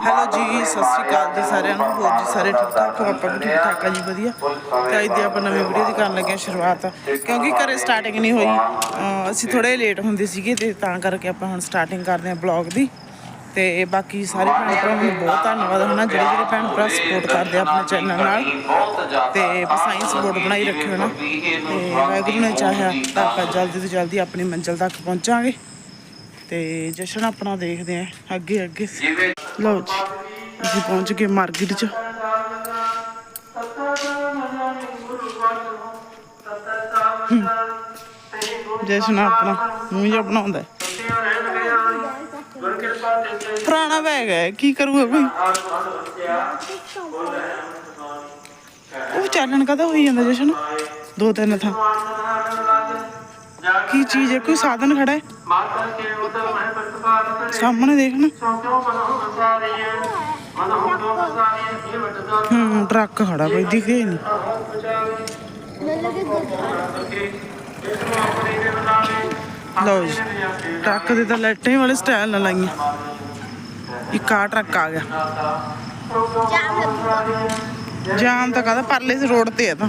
Hello ਜੀ, ਸਤਿ ਸ਼੍ਰੀ ਅਕਾਲ ਜੀ ਸਾਰਿਆਂ ਨੂੰ, ਹੋਰ ਜੀ ਸਾਰੇ ਠੀਕ ਠਾਕ? ਹੋ ਆਪਾਂ ਵੀ ਠੀਕ ਠਾਕ ਆ ਜੀ, ਵਧੀਆ। ਤੇ ਅੱਜ ਦੀ ਆਪਾਂ ਨਵੀਂ ਵੀਡੀਓ ਦੀ ਕਰਨ ਲੱਗੇ ਹਾਂ ਸ਼ੁਰੂਆਤ। ਕਿਉਂਕਿ ਘਰੇ ਸਟਾਰਟਿੰਗ ਨਹੀਂ ਹੋਈ। ਅਹ ਅਸੀਂ ਥੋੜੇ ਲੇਟ ਹੁੰਦੇ ਸੀਗੇ ਤੇ ਤਾਂ ਕਰਕੇ ਆਪਾਂ ਹੁਣ ਸਟਾਰਟਿੰਗ ਕਰਦੇ ਹਾਂ ਬਲੌਗ ਦੀ। ਤੇ ਬਾਕੀ ਸਾਰੇ ਭੈਣ ਭਰਾਵਾਂ ਨੂੰ ਬਹੁਤ ਧੰਨਵਾਦ ਹੋਣਾ ਜਿਹੜੇ ਜਿਹੜੇ ਭੈਣ ਭਰਾ ਸਪੋਰਟ ਕਰਦੇ ਆ ਆਪਣੇ ਚੈਨਲ ਨਾਲ। ਤੇ ਬਸ ਸਪੋਰਟ ਬਣਾਈ ਰੱਖਿਓ ਨਾ ਤੇ ਵਾਹਿਗੁਰੂ ਨੇ ਚਾਹਿਆ ਤਾਂ ਆਪਾਂ ਜਲਦੀ ਤੋਂ ਜਲਦੀ ਆਪਣੀ ਮੰਜ਼ਿਲ ਤੱਕ ਪਹੁੰਚਾਂਗੇ। ਤੇ ਜਸ਼ਨ ਆਪਣਾ ਦੇਖਦੇ ਆ, ਅੱਗੇ ਅੱਗੇ। ਲਓ ਜੀ, ਅਸੀਂ ਪਹੁੰਚ ਗਏ ਮਾਰਕੀਟ 'ਚ। ਜਸ਼ਨ ਆਪਣਾ ਮੂੰਹ ਜਿਹਾ ਬਣਾਉਂਦਾ। ਪੁਰਾਣਾ ਬੈਗ ਹੈ, ਕੀ ਕਰੂਗਾ ਕੋਈ? ਉਹ ਚਾਲਣ ਕਦਾ ਹੋਈ ਜਾਂਦਾ ਜਸ਼ਨ? ਦੋ ਤਿੰਨ ਥਾਂ। ਕੀ ਚੀਜ਼ ਹੈ? ਕੋਈ ਸਾਧਨ ਖੜਾ ਹੈ? ਸਾਹਮਣੇ ਦੇਖ ਨਾ। ਹੂੰ, ਟਰੱਕ ਖੜਾ ਬਈ, ਦਿਖੇ ਨਹੀਂ। ਲਓ ਜੀ, ਟਰੱਕ ਦੇ ਤਾਂ ਲਾਈਟਾਂ ਵਾਲੇ ਸਟਾਈਲ ਨਾਲ ਲਾਈਆਂ। ਇੱਕ ਆ ਟਰੱਕ ਆ ਗਿਆ। ਜਾਮ ਤਾਂ ਕਹਦਾ, ਪਰਲੇ ਰੋਡ ਤੇ ਆ ਤਾਂ।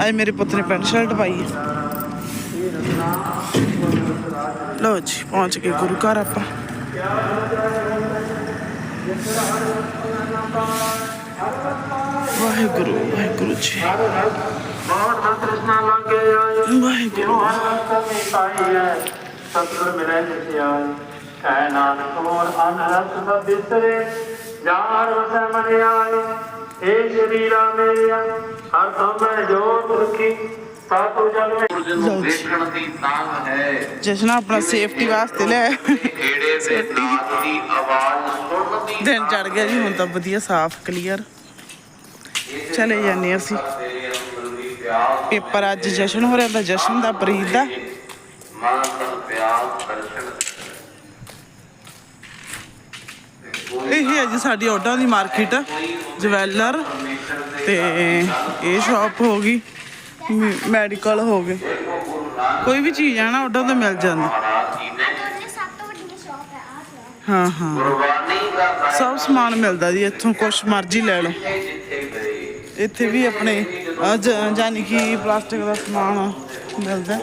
ਅੱਜ ਮੇਰੇ ਪੁੱਤ ਨੇ ਪੈਂਟ ਸ਼ਰਟ ਪਾਈ ਹੈ। ਲਓ ਜੀ, ਪਹੁੰਚ ਗਏ ਗੁਰੂ ਘਰ ਆਪਾਂ। ਵਾਹਿਗੁਰੂ ਵਾਹਿਗੁਰੂ ਜੀ। ਵਾਹਿਗੁਰੂ। ਸਤਿਗੁਰ ਮਿਲੇ ਜਿਸ ਆਏ ਕਹਿ ਨਾਨਕ ਮੋਰ ਅਨਰਸ ਸਭ ਬਿਸਰੇ ਜਾਰ ਵਸੈ ਮਨ ਆਏ ਏ ਸ਼ਰੀਰਾ ਮੇਰਿਆ ਹਰ ਤੋਂ ਮੈਂ ਜੋ ਪੁਰਖੀ ਸਾਤੂ ਜਗ ਵਿੱਚ। ਲਓ ਜੀ। ਵੇਖਣ ਦੀ ਤਾਂਗ ਹੈ। ਜਸ਼ਨ ਆਪਣਾ ਸੇਫਟੀ ਵਾਸਤੇ ਲੈ। ਏੜੇ ਦੇ ਨਾਦ ਦੀ ਆਵਾਜ਼ ਸੁਣਨ ਦੀ ਦਿਨ ਚੜ ਗਿਆ ਜੀ ਹੁਣ ਤਾਂ ਵਧੀਆ ਸਾਫ਼ ਕਲੀਅਰ ਚਲੇ ਜਾਂਦੇ ਅਸੀਂ। ਪੇਪਰ ਅੱਜ ਜਸ਼ਨ ਹੋ ਰਿਹਾ ਦਾ ਜਸ਼ਨ ਦਾ ਪ੍ਰੀਤ ਦਾ। ਮਨ ਪਿਆਸ ਦਰਸ਼ਨ ਇਹ ਹੈ ਜੀ ਸਾਡੀ ਔਡਾਂ ਦੀ ਮਾਰਕੀਟ ਜਵੈਲਰ ਤੇ ਇਹ ਸ਼ਾਪ ਹੋ ਗਈ ਮੈਡੀਕਲ ਹੋ ਗਏ। ਕੋਈ ਵੀ ਚੀਜ਼ ਹੈ ਨਾ ਔਡਾਂ ਤੋਂ ਮਿਲ ਜਾਂਦੀ। ਹਾਂ ਹਾਂ। ਸਭ ਸਮਾਨ ਮਿਲਦਾ ਜੀ ਇੱਥੋਂ ਕੁਛ ਮਰਜ਼ੀ ਲੈ ਲਓ। ਇੱਥੇ ਵੀ ਆਪਣੇ ਅਹ, ਜਾਨੀ ਕਿ ਪਲਾਸਟਿਕ ਦਾ ਸਮਾਨ ਮਿਲਦਾ।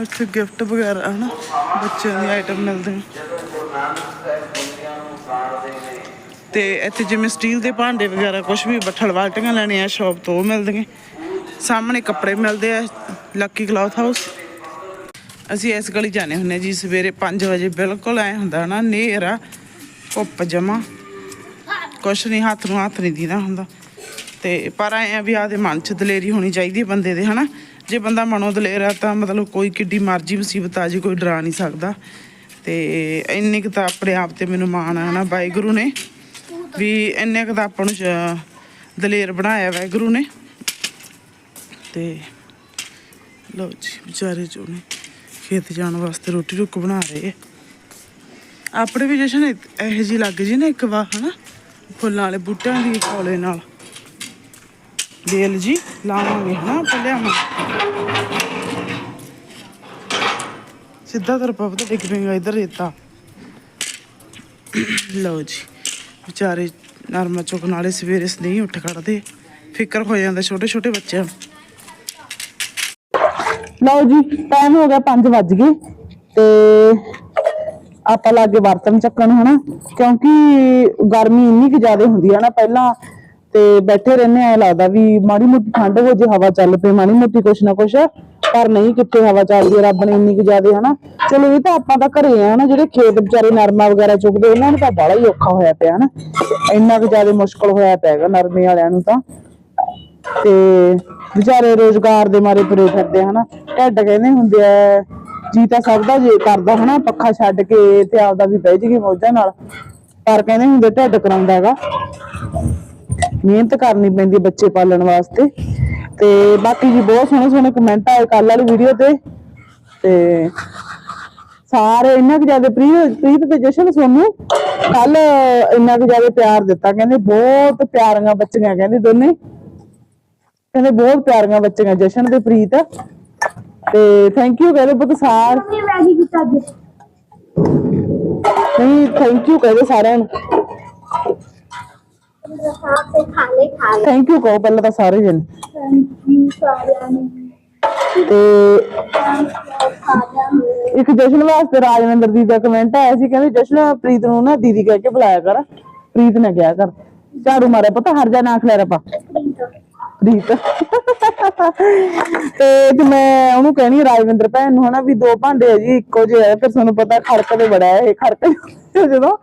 ਇੱਥੇ ਗਿਫਟ ਵਗੈਰਾ, ਹਨਾ, ਬੱਚਿਆਂ ਦੀ ਆਈਟਮ ਮਿਲਦੇ ਨੇ। ਤੇ ਇੱਥੇ ਜਿਵੇਂ ਸਟੀਲ ਦੇ ਭਾਂਡੇ ਵਗੈਰਾ ਕੁਝ ਵੀ ਬੱਠਲ ਬਾਲਟੀਆਂ ਲੈਣੇ ਆ ਸ਼ਾਪ ਤੋਂ ਉਹ ਮਿਲਦੀਆਂ ਸਾਹਮਣੇ ਕੱਪੜੇ ਮਿਲਦੇ ਆ ਲੱਕੀ ਕਲੌਥ ਹਾਊਸ ਅਸੀਂ ਇਸ ਗਲੀ ਜਾਣੇ ਹੁੰਨੇ ਜੀ, ਸਵੇਰੇ 5 ਵਜੇ, ਬਿਲਕੁਲ ਐ ਹੁੰਦਾ ਨਾ ਨੇਰਾ ਧੁੱਪ ਜਮਾ। ਕੁਛ ਨਹੀਂ ਹੱਥ ਨੂੰ ਹੱਥ ਨਹੀਂ ਦੀਦਾ ਹੁੰਦਾ। ਤੇ ਪਰ ਐ ਵੀ ਆਦੇ ਮਨ 'ਚ ਦਲੇਰੀ ਹੋਣੀ ਚਾਹੀਦੀ ਹੈ ਬੰਦੇ ਦੇ, ਹਨਾ। ਜੇ ਬੰਦਾ ਮਨੋਂ ਦਲੇਰ ਆ ਤਾਂ ਮਤਲਬ ਕੋਈ ਕਿੱਡੀ ਮਰਜ਼ੀ ਮੁਸੀਬਤ ਆ ਜੀ, ਕੋਈ ਡਰਾ ਨਹੀਂ ਸਕਦਾ। ਤੇ ਇੰਨੇ ਕੁ ਤਾਂ ਆਪਣੇ ਆਪ ਤੇ ਮੈਨੂੰ ਮਾਣ ਆ ਨਾ ਵਾਹਿਗੁਰੂ ਨੇ। ਵੀ ਇੰਨੇ ਕੁ ਤਾਂ ਆਪਾਂ ਨੂੰ ਦਲੇਰ ਬਣਾਇਆ ਵਾਹਿਗੁਰੂ ਨੇ। ਤੇ ਲਓ ਜੀ, ਵਿਚਾਰੇ ਜੋ ਖੇਤ ਜਾਣ ਵਾਸਤੇ ਰੋਟੀ ਰੁੱਕ ਬਣਾ ਰਹੇ ਆ। ਆਪਣੇ ਵੀ ਜਸ਼ਨ ਇਹੋ ਜੀ ਲੱਗ ਜੀ ਨਾ ਇੱਕ ਵਾਰ, ਹਨਾ। ਫੁੱਲਾਂ ਵਾਲੇ ਬੂਟਿਆਂ ਦੀ, ਕੋਲੇ ਨਾਲ। ਬੇਲ ਜੀ ਲਾਵਾਂਗੇ, ਹਨਾ? ਆਪਾਂ ਲਿਆਵਾਂਗੇ। ਸਿੱਧਾ ਤਰ ਪਪਤਾ ਡਿੱਗ ਪਏਗਾ ਇਧਰ ਰੇਤਾ। ਲਓ ਜੀ, ਵਿਚਾਰੇ ਨਰਮਾ ਚੁੱਕਣ ਵਾਲੇ ਸਵੇਰੇ ਨਹੀਂ ਉੱਠ ਖੜਦੇ। ਫਿਕਰ ਹੋ ਜਾਂਦਾ ਛੋਟੇ ਛੋਟੇ ਬੱਚਿਆਂ ਲਓ ਜੀ ਟਾਈਮ ਹੋ ਗਿਆ 5 ਵੱਜ ਗਏ ਤੇ ਆਪਾਂ ਲਾਗੇ ਬਰਤਨ ਚੱਕਣ, ਹਨਾ? ਕਿਉਂਕਿ ਗਰਮੀ ਇੰਨੀ ਕਿ ਜ਼ਿਆਦਾ ਹੁੰਦੀ ਹੈ ਨਾ, ਪਹਿਲਾਂ ਤੇ ਬੈਠੇ ਰਹਿੰਦੇ ਆ ਲੱਗਦਾ ਵੀ ਮਾੜੀ ਮੋਟੀ ਠੰਡ ਹੋ ਜੇ ਹਵਾ ਚੱਲ ਪਏ ਮਾੜੀ ਮੋਟੀ ਕੁਛ ਨਾ ਕੁਛ ਪਰ ਨਹੀਂ ਕਿੱਥੇ ਹਵਾ ਚੱਲਦੀ ਹੈ, ਰੱਬ ਨੇ ਇੰਨੀ ਕੁ ਜ਼ਿਆਦਾ ਹਨਾ? ਚਲੋ ਇਹ ਤਾਂ ਆਪਾਂ ਤਾਂ ਘਰੇ ਆ ਨਾ ਜਿਹੜੇ ਖੇਤ ਵਿਚਾਰੇ ਨਰਮਾ ਵਗੈਰਾ ਚੁੱਕਦੇ ਉਹਨਾਂ ਨੂੰ ਤਾਂ ਬੜਾ ਹੀ ਔਖਾ ਹੋਇਆ ਪਿਆ ਹਨਾ? ਇੰਨਾ ਕਿ ਜ਼ਿਆਦਾ ਮੁਸ਼ਕਲ ਹੋਇਆ ਪਿਆ ਹੈਗਾ ਨਰਮੇ ਵਾਲਿਆਂ ਨੂੰ ਤਾਂ। ਤੇ ਵਿਚਾਰੇ ਰੋਜ਼ਗਾਰ ਦੇ ਮਾਰੇ ਤੁਰੇ ਫਿਰਦੇ ਹਨਾ? ਢੱਡ ਕਹਿੰਦੇ ਹੁੰਦੇ ਆ ਜੀ ਤਾਂ ਸਭ ਦਾ ਜੇ ਕਰਦਾ ਹਨਾ? ਪੱਖਾ ਛੱਡ ਕੇ ਤੇ ਆਪਦਾ ਵੀ ਬਹਿ ਜੀਏ ਮੌਜਾਂ ਨਾਲ। ਪਰ ਕਹਿੰਦੇ ਹੁੰਦੇ ਢੱਡ ਕਰਾਉਂਦਾ ਹੈਗਾ। ਮਿਹਨਤ ਕਰਨੀ ਪੈਂਦੀ ਬੱਚੇ ਪਾਲਣ ਵਾਸਤੇ। ਤੇ ਬਾਕੀ ਜੀ ਬਹੁਤ ਸੋਹਣੇ ਸੋਹਣੇ ਕਮੈਂਟ ਆਏ ਕੱਲ ਵਾਲੀ ਵੀਡੀਓ ਤੇ। ਤੇ ਸਾਰੇ ਇੰਨਾ ਕੁ ਜ਼ਿਆਦਾ ਪ੍ਰੀਤ ਪ੍ਰੀਤ ਤੇ ਜਸ਼ਨ ਸੋਨੂੰ ਕੱਲ ਇੰਨਾ ਕੁ ਜ਼ਿਆਦਾ ਪਿਆਰ ਦਿੱਤਾ। ਕਹਿੰਦੇ ਬਹੁਤ ਪਿਆਰੀਆਂ ਬੱਚੀਆਂ ਕਹਿੰਦੇ ਦੋਨੇ। ਕਹਿੰਦੇ ਬਹੁਤ ਪਿਆਰੀਆਂ ਬੱਚੀਆਂ ਜਸ਼ਨ ਤੇ ਪ੍ਰੀਤ। ਤੇ ਥੈਂਕ ਯੂ ਕਹਿੰਦੇ ਬਹੁਤ ਸਾਰ ਨਹੀਂ ਥੈਂਕ ਯੂ ਕਹਿੰਦੇ ਸਾਰਿਆਂ ਨੂੰ। ਸਾਹ ਤੇ ਖਾਲੇ ਖਾਲੇ ਥੈਂਕ ਯੂ ਕਹੋ ਪਹਿਲਾਂ ਤਾਂ ਸਾਰੇ ਜਣ। ਥੈਂਕ ਯੂ ਸਾਰਿਆਂ ਨੂੰ ਤੇ ਇੱਕ ਜਸ਼ਨ ਵਾਸਤੇ ਰਾਜਵਿੰਦਰ ਦੀ ਦਾ ਕਮੈਂਟ ਆਇਆ ਸੀ, ਕਹਿੰਦੇ ਜਸ਼ਨ, ਪ੍ਰੀਤ ਨੂੰ ਨਾ ਦੀਦੀ ਕਹਿ ਕੇ ਬੁਲਾਇਆ ਕਰ। ਪ੍ਰੀਤ ਨੇ ਕਿਹਾ ਕਰ। ਝਾੜੂ ਮਾਰਿਆ ਪਤਾ ਹਰ ਜਾ ਨਾ ਖਲੇਰਾ ਪਾ ਪ੍ਰੀਤ। ਤੇ ਤੇ ਮੈਂ ਉਹਨੂੰ ਕਹਿਣੀ ਰਾਜਵਿੰਦਰ ਭੈਣ ਨੂੰ ਹਨਾ ਵੀ ਦੋ ਭਾਂਡੇ ਆ ਜੀ, ਇੱਕੋ ਜਿਹੇ ਆ, ਫਿਰ ਤੁਹਾਨੂੰ ਪਤਾ ਖੜਕ ਤੇ ਬੜਾ ਹੈ ਇਹ ਖੜਕ ਜਦੋਂ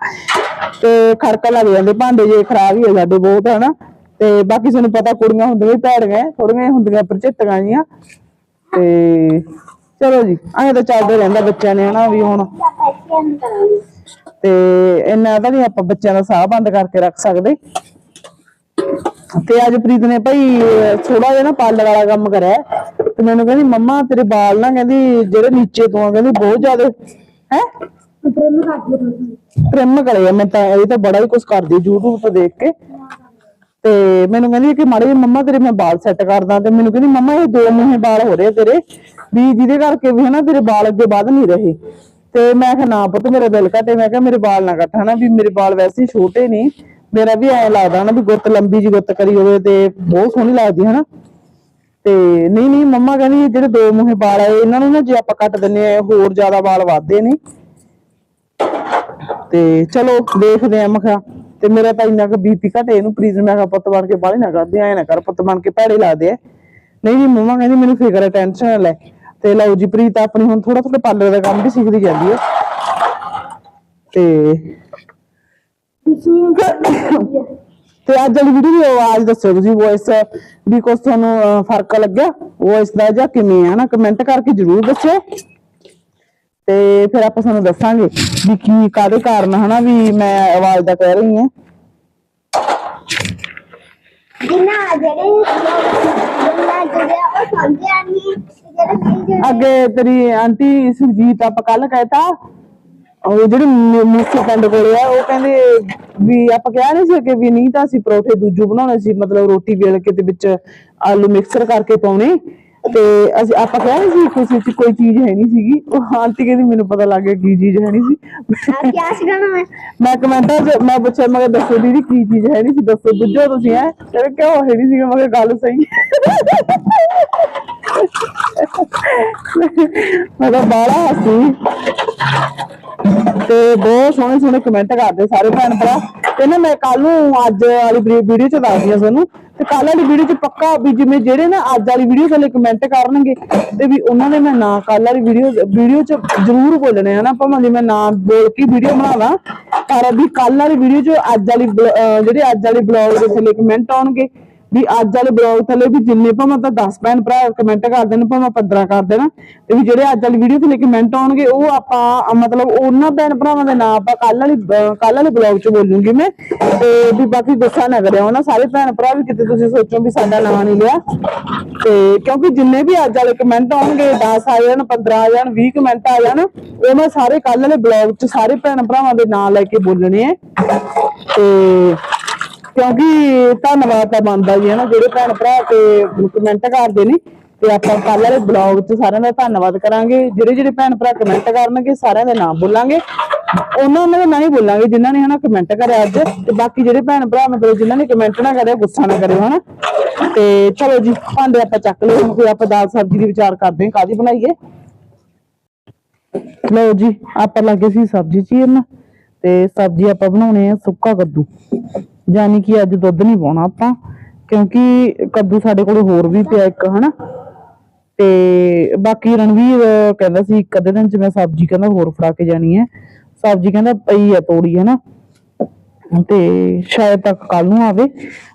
ਤੇ ਖੜਕਾ ਲੱਗ ਜਾਂਦੇ, ਭਾਂਡੇ ਜੇ ਖਰਾਬ ਹੀ ਹੋ ਸਾਡੇ ਬਹੁਤ ਹਨਾ। ਤੇ ਬਾਕੀ ਤੁਹਾਨੂੰ ਪਤਾ ਕੁੜੀਆਂ ਹੁੰਦੀਆਂ ਹੀ ਭੈੜੀਆਂ, ਥੋੜੀਆਂ ਹੁੰਦੀਆਂ ਪ੍ਰਚਿੱਤੀਆਂ ਜੀਆਂ। ਤੇ ਚਲੋ ਜੀ, ਐਂ ਤਾਂ ਚੱਲਦੇ ਰਹਿੰਦਾ ਬੱਚਿਆਂ ਨੇ ਹਨਾ ਵੀ ਹੁਣ। ਤੇ ਇੰਨਾ ਤਾਂ ਨਹੀਂ ਆਪਾਂ ਬੱਚਿਆਂ ਦਾ ਸਾਹ ਬੰਦ ਕਰਕੇ ਰੱਖ ਸਕਦੇ। ਤੇ ਅੱਜ ਪ੍ਰੀਤ ਨੇ ਭਾਈ ਥੋੜਾ ਜਿਹਾ ਨਾ ਪਾਰਲਰ ਵਾਲਾ ਕੰਮ ਕਰਿਆ ਤੇ ਮੈਨੂੰ ਕਹਿੰਦੀ ਮੰਮਾ ਤੇਰੇ ਵਾਲ ਨਾ ਕਹਿੰਦੀ ਜਿਹੜੇ ਨੀਚੇ ਤੋਂ ਆ ਕਹਿੰਦੀ ਬਹੁਤ ਜ਼ਿਆਦਾ ਹੈ? ਟ੍ਰਿਮ ਕਰੇ ਆ ਮੈਂ ਤਾਂ ਇਹ ਤਾਂ ਬੜਾ ਹੀ ਕੁਝ ਕਰਦੀ YouTube ਤੋਂ ਦੇਖ ਕੇ। ਤੇ ਮੈਨੂੰ ਕਹਿੰਦੀ ਕਿ ਮਾੜੇ ਮੰਮਾ ਤੇਰੇ ਮੈਂ ਵਾਲ ਸੈੱਟ ਕਰਦਾ ਤੇ ਮੈਨੂੰ ਕਹਿੰਦੀ ਮੰਮਾ ਇਹ ਦੋ ਮੂੰਹੇ ਵਾਲ ਹੋ ਰਹੇ ਤੇਰੇ। ਵੀ ਜਿਹਦੇ ਕਰਕੇ ਵੀ ਹਨਾ ਤੇਰੇ ਵਾਲ ਅੱਗੇ ਵੱਧ ਨਹੀਂ ਰਹੇ। ਤੇ ਮੈਂ ਕਿਹਾ ਨਾ ਪੁੱਤ ਮੇਰਾ ਦਿਲ ਘਟੇ। ਮੈਂ ਕਿਹਾ ਮੇਰੇ ਵਾਲ ਨਾ ਕੱਟ ਹਨਾ ਵੀ ਮੇਰੇ ਵਾਲ ਵੈਸੇ ਛੋਟੇ ਨੇ। ਮੇਰਾ ਵੀ ਐਂ ਲੱਗਦਾ ਹਨਾ ਵੀ ਗੁੱਤ ਲੰਬੀ ਜੀ ਗੁੱਤ ਕਰੀ ਹੋਵੇ ਤੇ ਬਹੁਤ ਸੋਹਣੀ ਲੱਗਦੀ, ਹਨਾ? ਤੇ ਨਹੀਂ ਨਹੀਂ, ਮੰਮਾ ਕਹਿੰਦੀ ਜਿਹੜੇ ਦੋ ਮੂੰਹੇ ਵਾਲ ਆ ਇਹਨਾਂ ਨੂੰ ਨਾ ਜੇ ਆਪਾਂ ਕੱਟ ਦਿੰਨੇ ਆ ਹੋਰ ਜ਼ਿਆਦਾ ਵਾਲ ਵੱਧਦੇ ਨੇ। ਤੇ ਚਲੋ, ਦੇਖਦੇ ਆ ਮੈਂ ਤੇ ਮੇਰਾ ਤਾਂ ਇੰਨਾ ਕੁ ਬੀਪੀ ਘਟੇ ਇਹਨੂੰ ਪ੍ਰੀਤ ਮੈਂ ਕਿਹਾ, ਪੁੱਤ ਬਣ ਕੇ ਬਾਹਲੀ ਨਾ ਕਰਦੇ, ਐ ਨਾ ਕਰ, ਪੁੱਤ ਬਣ ਕੇ ਭੈੜੇ ਲੱਗਦੇ ਆ। ਨਹੀਂ ਜੀ ਮੰਮਾ ਕਹਿੰਦੀ ਮੈਨੂੰ ਫਿਕਰ ਹੈ ਟੈਨਸ਼ਨ ਲੈ। ਤੇ ਲਓ ਜੀ, ਪ੍ਰੀਤ ਆਪਣੀ ਹੁਣ ਥੋੜਾ ਥੋੜਾ ਪਾਰਲਰ ਦਾ ਕੰਮ ਵੀ ਸਿੱਖਦੀ ਜਾਂਦੀ ਹੈ ਤੇ ਤੇ ਅੱਜ ਵਾਲੀ ਵੀਡੀਓ ਦੀ ਆਵਾਜ਼ ਦੱਸਿਓ ਤੁਸੀਂ ਵੌਇਸ ਵੀ ਕੁਛ ਤੁਹਾਨੂੰ ਫ਼ਰਕ ਲੱਗਿਆ? ਵੌਇਸ ਦਾ ਜਾਂ ਕਿਵੇਂ ਆ? ਨਾ ਕਮੈਂਟ ਕਰਕੇ ਜਰੂਰ ਦੱਸਿਓ। ਤੇ ਫਿਰ ਆਪਾਂ ਤੁਹਾਨੂੰ ਦੱਸਾਂਗੇ ਵੀ ਕੀ ਕਾਦੇ ਕਾਰਨ ਹਨਾ ਵੀ ਮੈਂ ਆਵਾਜ਼ ਦਾ ਕਹਿ ਰਹੀ ਹਾਂ। ਜਿੰਨਾ ਜਿਹੜੇ ਜਿੰਨਾ ਜਿਹੜੇ ਉਹ ਸਮਝਿਆ ਨਹੀਂ ਤੇ ਜਿਹੜੇ ਨਹੀਂ ਜਿਹੜੇ ਅੱਗੇ ਤੇਰੀ ਆਂਟੀ ਸੁਰਜੀਤ ਆਪਾਂ ਕੱਲ ਕਹਿਤਾ ਉਹ ਜਿਹੜੇ ਮੂਸੇ ਪਿੰਡ ਕੋਲੇ ਆ ਉਹ ਕਹਿੰਦੇ ਵੀ ਆਪਾਂ ਕਿਹਾ ਨਹੀਂ ਸੀ ਕਿ ਵੀ ਨਹੀਂ ਤਾਂ ਅਸੀਂ ਪਰੌਠੇ ਦੂਜੂ ਬਣਾਉਣੇ ਸੀ ਮਤਲਬ ਰੋਟੀ ਵੇਲ ਕੇ ਤੇ ਵਿੱਚ ਆਲੂ ਮਿਕਸਰ ਕਰਕੇ ਪਾਉਣੇ। ਤੇ ਅਸੀਂ ਆਪਾਂ ਕਿਹਾ ਨਹੀਂ ਸੀ ਕੁਛ ਵਿੱਚ ਕੋਈ ਚੀਜ਼ ਹੈ ਨਹੀਂ ਸੀਗੀ। ਉਹ ਆਂਟੀ ਕਹਿੰਦੀ ਮੈਨੂੰ ਪਤਾ ਲੱਗ ਗਿਆ ਕੀ ਚੀਜ਼ ਹੈ ਨਹੀਂ ਸੀ। ਆ ਕਿਆ ਸੀਗਾ ਮੈਂ ਮੈਂ ਕਮੈਂਟਾਂ 'ਚ ਮੈਂ ਪੁੱਛਿਆ ਮੈਂ ਕਿਹਾ ਦੱਸੋ ਦੀਦੀ ਕੀ ਚੀਜ਼ ਹੈ ਨਹੀਂ ਸੀ ਦੱਸੋ ਬੁੱਝੋ ਤੁਸੀਂ ਹੈ। ਕਹਿੰਦੇ ਕਿਉਂ ਹੈ ਨਹੀਂ ਸੀ ਮੈਂ ਕਿਹਾ ਗੱਲ ਸਹੀ ਮੈਂ ਤਾਂ ਬਾਹਲਾ ਹੱਸੀ। ਤੇ ਬਹੁਤ ਸੋਹਣੇ ਸੋਹਣੇ ਕਮੈਂਟ ਕਰਦੇ ਸਾਰੇ ਭੈਣ ਭਰਾ। ਤੇ ਨਾ ਮੈਂ ਕੱਲ ਨੂੰ ਅੱਜ ਵਾਲੀ ਵੀਡੀਓ ਚ ਦੱਸਦੀ ਆ ਤੁਹਾਨੂੰ। ਤੇ ਕੱਲ ਵਾਲੀ ਵੀਡੀਓ ਚ ਪੱਕਾ ਵੀ ਜਿਵੇਂ ਜਿਹੜੇ ਨਾ ਅੱਜ ਵਾਲੀ ਵੀਡੀਓ ਥੱਲੇ ਕਮੈਂਟ ਕਰਨਗੇ, ਤੇ ਵੀ ਉਹਨਾਂ ਨੇ ਮੈਂ ਨਾ ਕੱਲ ਵਾਲੀ ਵੀਡੀਓ ਵੀਡੀਓ ਚ ਜ਼ਰੂਰ ਬੋਲਣੇ ਹਨਾ ਭਾਵੇਂ ਜੇ ਮੈਂ ਨਾ ਬੋਲ ਕੇ ਵੀਡੀਓ ਬਣਾਵਾਂ, ਪਰ ਵੀ ਕੱਲ ਵਾਲੀ ਵੀਡੀਓ ਚ ਅੱਜ ਵਾਲੀ ਬਲ- ਜਿਹੜੇ ਅੱਜ ਵਾਲੇ ਬਲੌਗ ਦੇ ਥੱਲੇ ਕਮੈਂਟ ਆਉਣਗੇ ਵੀ ਅੱਜ ਵਾਲੇ ਬਲੌਗ ਥੱਲੇ ਵੀ ਜਿੰਨੇ ਭਾਵੇਂ ਤਾਂ 10 ਭੈਣ ਭਰਾ ਕਮੈਂਟ ਕਰ ਦੇਣ, ਭਾਵੇਂ 15 ਕਰ ਦੇਣ, ਤੇ ਵੀ ਜਿਹੜੇ ਅੱਜ ਵਾਲੀ ਵੀਡੀਓ ਥੱਲੇ ਕਮੈਂਟ ਆਉਣਗੇ, ਉਹ ਆਪਾਂ, ਮਤਲਬ ਉਹਨਾਂ ਭੈਣ ਭਰਾਵਾਂ ਦੇ ਨਾਂ ਆਪਾਂ ਕੱਲ ਵਾਲੀ ਕੱਲ ਵਾਲੇ ਬਲੌਗ 'ਚ ਬੋਲੂੰਗੀ ਮੈਂ। ਤੇ ਵੀ ਬਾਕੀ ਗੁੱਸਾ ਨਾ ਕਰਿਓ ਨਾ, ਸਾਰੇ ਭੈਣ ਭਰਾ ਵੀ ਕਿਤੇ ਤੁਸੀਂ ਸੋਚੋ ਵੀ ਸਾਡਾ ਨਾਂ ਨਹੀਂ ਲਿਆ। ਤੇ ਕਿਉਂਕਿ ਜਿੰਨੇ ਵੀ ਅੱਜ ਵਾਲੇ ਕਮੈਂਟ ਆਉਣਗੇ 10 ਆ ਜਾਣ 15 ਆ ਜਾਣ 20 ਕਮੈਂਟ ਆ ਜਾਣ, ਉਹ ਮੈਂ ਸਾਰੇ ਕੱਲ ਵਾਲੇ ਬਲੌਗ 'ਚ ਸਾਰੇ ਭੈਣ ਭਰਾਵਾਂ ਦੇ ਨਾਂ ਲੈ ਕੇ ਬੋਲਣੇ ਆ। ਤੇ ਕਿਉਂਕਿ ਧੰਨਵਾਦ ਤਾਂ ਬਣਦਾ ਜੀ ਹੈ ਜਿਹੜੇ ਭੈਣ ਭਰਾ ਤੇ ਕਮੈਂਟ ਕਰਦੇ ਨੇ, ਤੇ ਆਪਾਂ ਕੱਲ ਵਾਲੇ ਬਲੌਗ 'ਚ ਸਾਰਿਆਂ ਦਾ ਧੰਨਵਾਦ ਕਰਾਂਗੇ। ਜਿਹੜੇ ਜਿਹੜੇ ਭੈਣ ਭਰਾ ਕਮੈਂਟ ਕਰਨਗੇ, ਸਾਰਿਆਂ ਦੇ ਨਾਮ ਬੋਲਾਂਗੇ। ਉਹਨਾਂ ਉਹਨਾਂ ਦੇ ਨਾਂ ਹੀ ਬੋਲਾਂਗੇ, ਜਿਨ੍ਹਾਂ ਨੇ ਹਨਾ ਕਮੈਂਟ ਕਰਿਆ ਅੱਜ, ਤੇ ਬਾਕੀ ਜਿਹੜੇ ਭੈਣ ਭਰਾ ਮਤਲਬ ਜਿਨ੍ਹਾਂ ਨੇ ਕਮੈਂਟ ਨਾ ਕਰਿਆ, ਗੁੱਸਾ ਨਾ ਕਰਿਓ ਹਨਾ। ਤੇ ਚਲੋ ਜੀ, ਭਾਂਡੇ ਆਪਾਂ ਚੱਕ ਲਏ, ਹੁਣ ਕੋਈ ਆਪਾਂ ਦਾਲ ਸਬਜ਼ੀ ਦੀ ਵਿਚਾਰ ਕਰਦੇ ਹਾਂ ਕਾਦੀ ਬਣਾਈਏ। ਲਓ ਜੀ, ਆਪਾਂ ਲੱਗੇ ਸੀ ਸਬਜ਼ੀ ਚੀਰਨ, ਤੇ ਸਬਜ਼ੀ ਆਪਾਂ ਬਣਾਉਣੇ ਆ ਸੁੱਕਾ ਕੱਦੂ। ਯਾਨੀ ਕਿ ਅੱਜ ਦੁੱਧ ਨਹੀਂ ਪਾਉਣਾ ਆਪਾਂ, ਕਿਉਂਕਿ ਕੱਦੂ ਸਾਡੇ ਕੋਲ ਹੋਰ ਵੀ ਪਿਆ ਇੱਕ, ਹਨਾ? ਤੇ ਬਾਕੀ ਰਣਵੀਰ ਕਹਿੰਦਾ ਸੀ ਇੱਕ ਅੱਧੇ ਦਿਨ ਚ ਮੈਂ ਸਬਜ਼ੀ ਕਹਿੰਦਾ ਹੋਰ ਫੜਾ ਕੇ ਜਾਣੀ ਹੈ। ਸਬਜ਼ੀ ਕਹਿੰਦਾ ਪਈ ਆ ਤੋੜੀ ਹਨਾ? ਤੇ ਸ਼ਾਇਦ ਤੱਕ ਕੱਲ ਨੂੰ ਆਵੇ।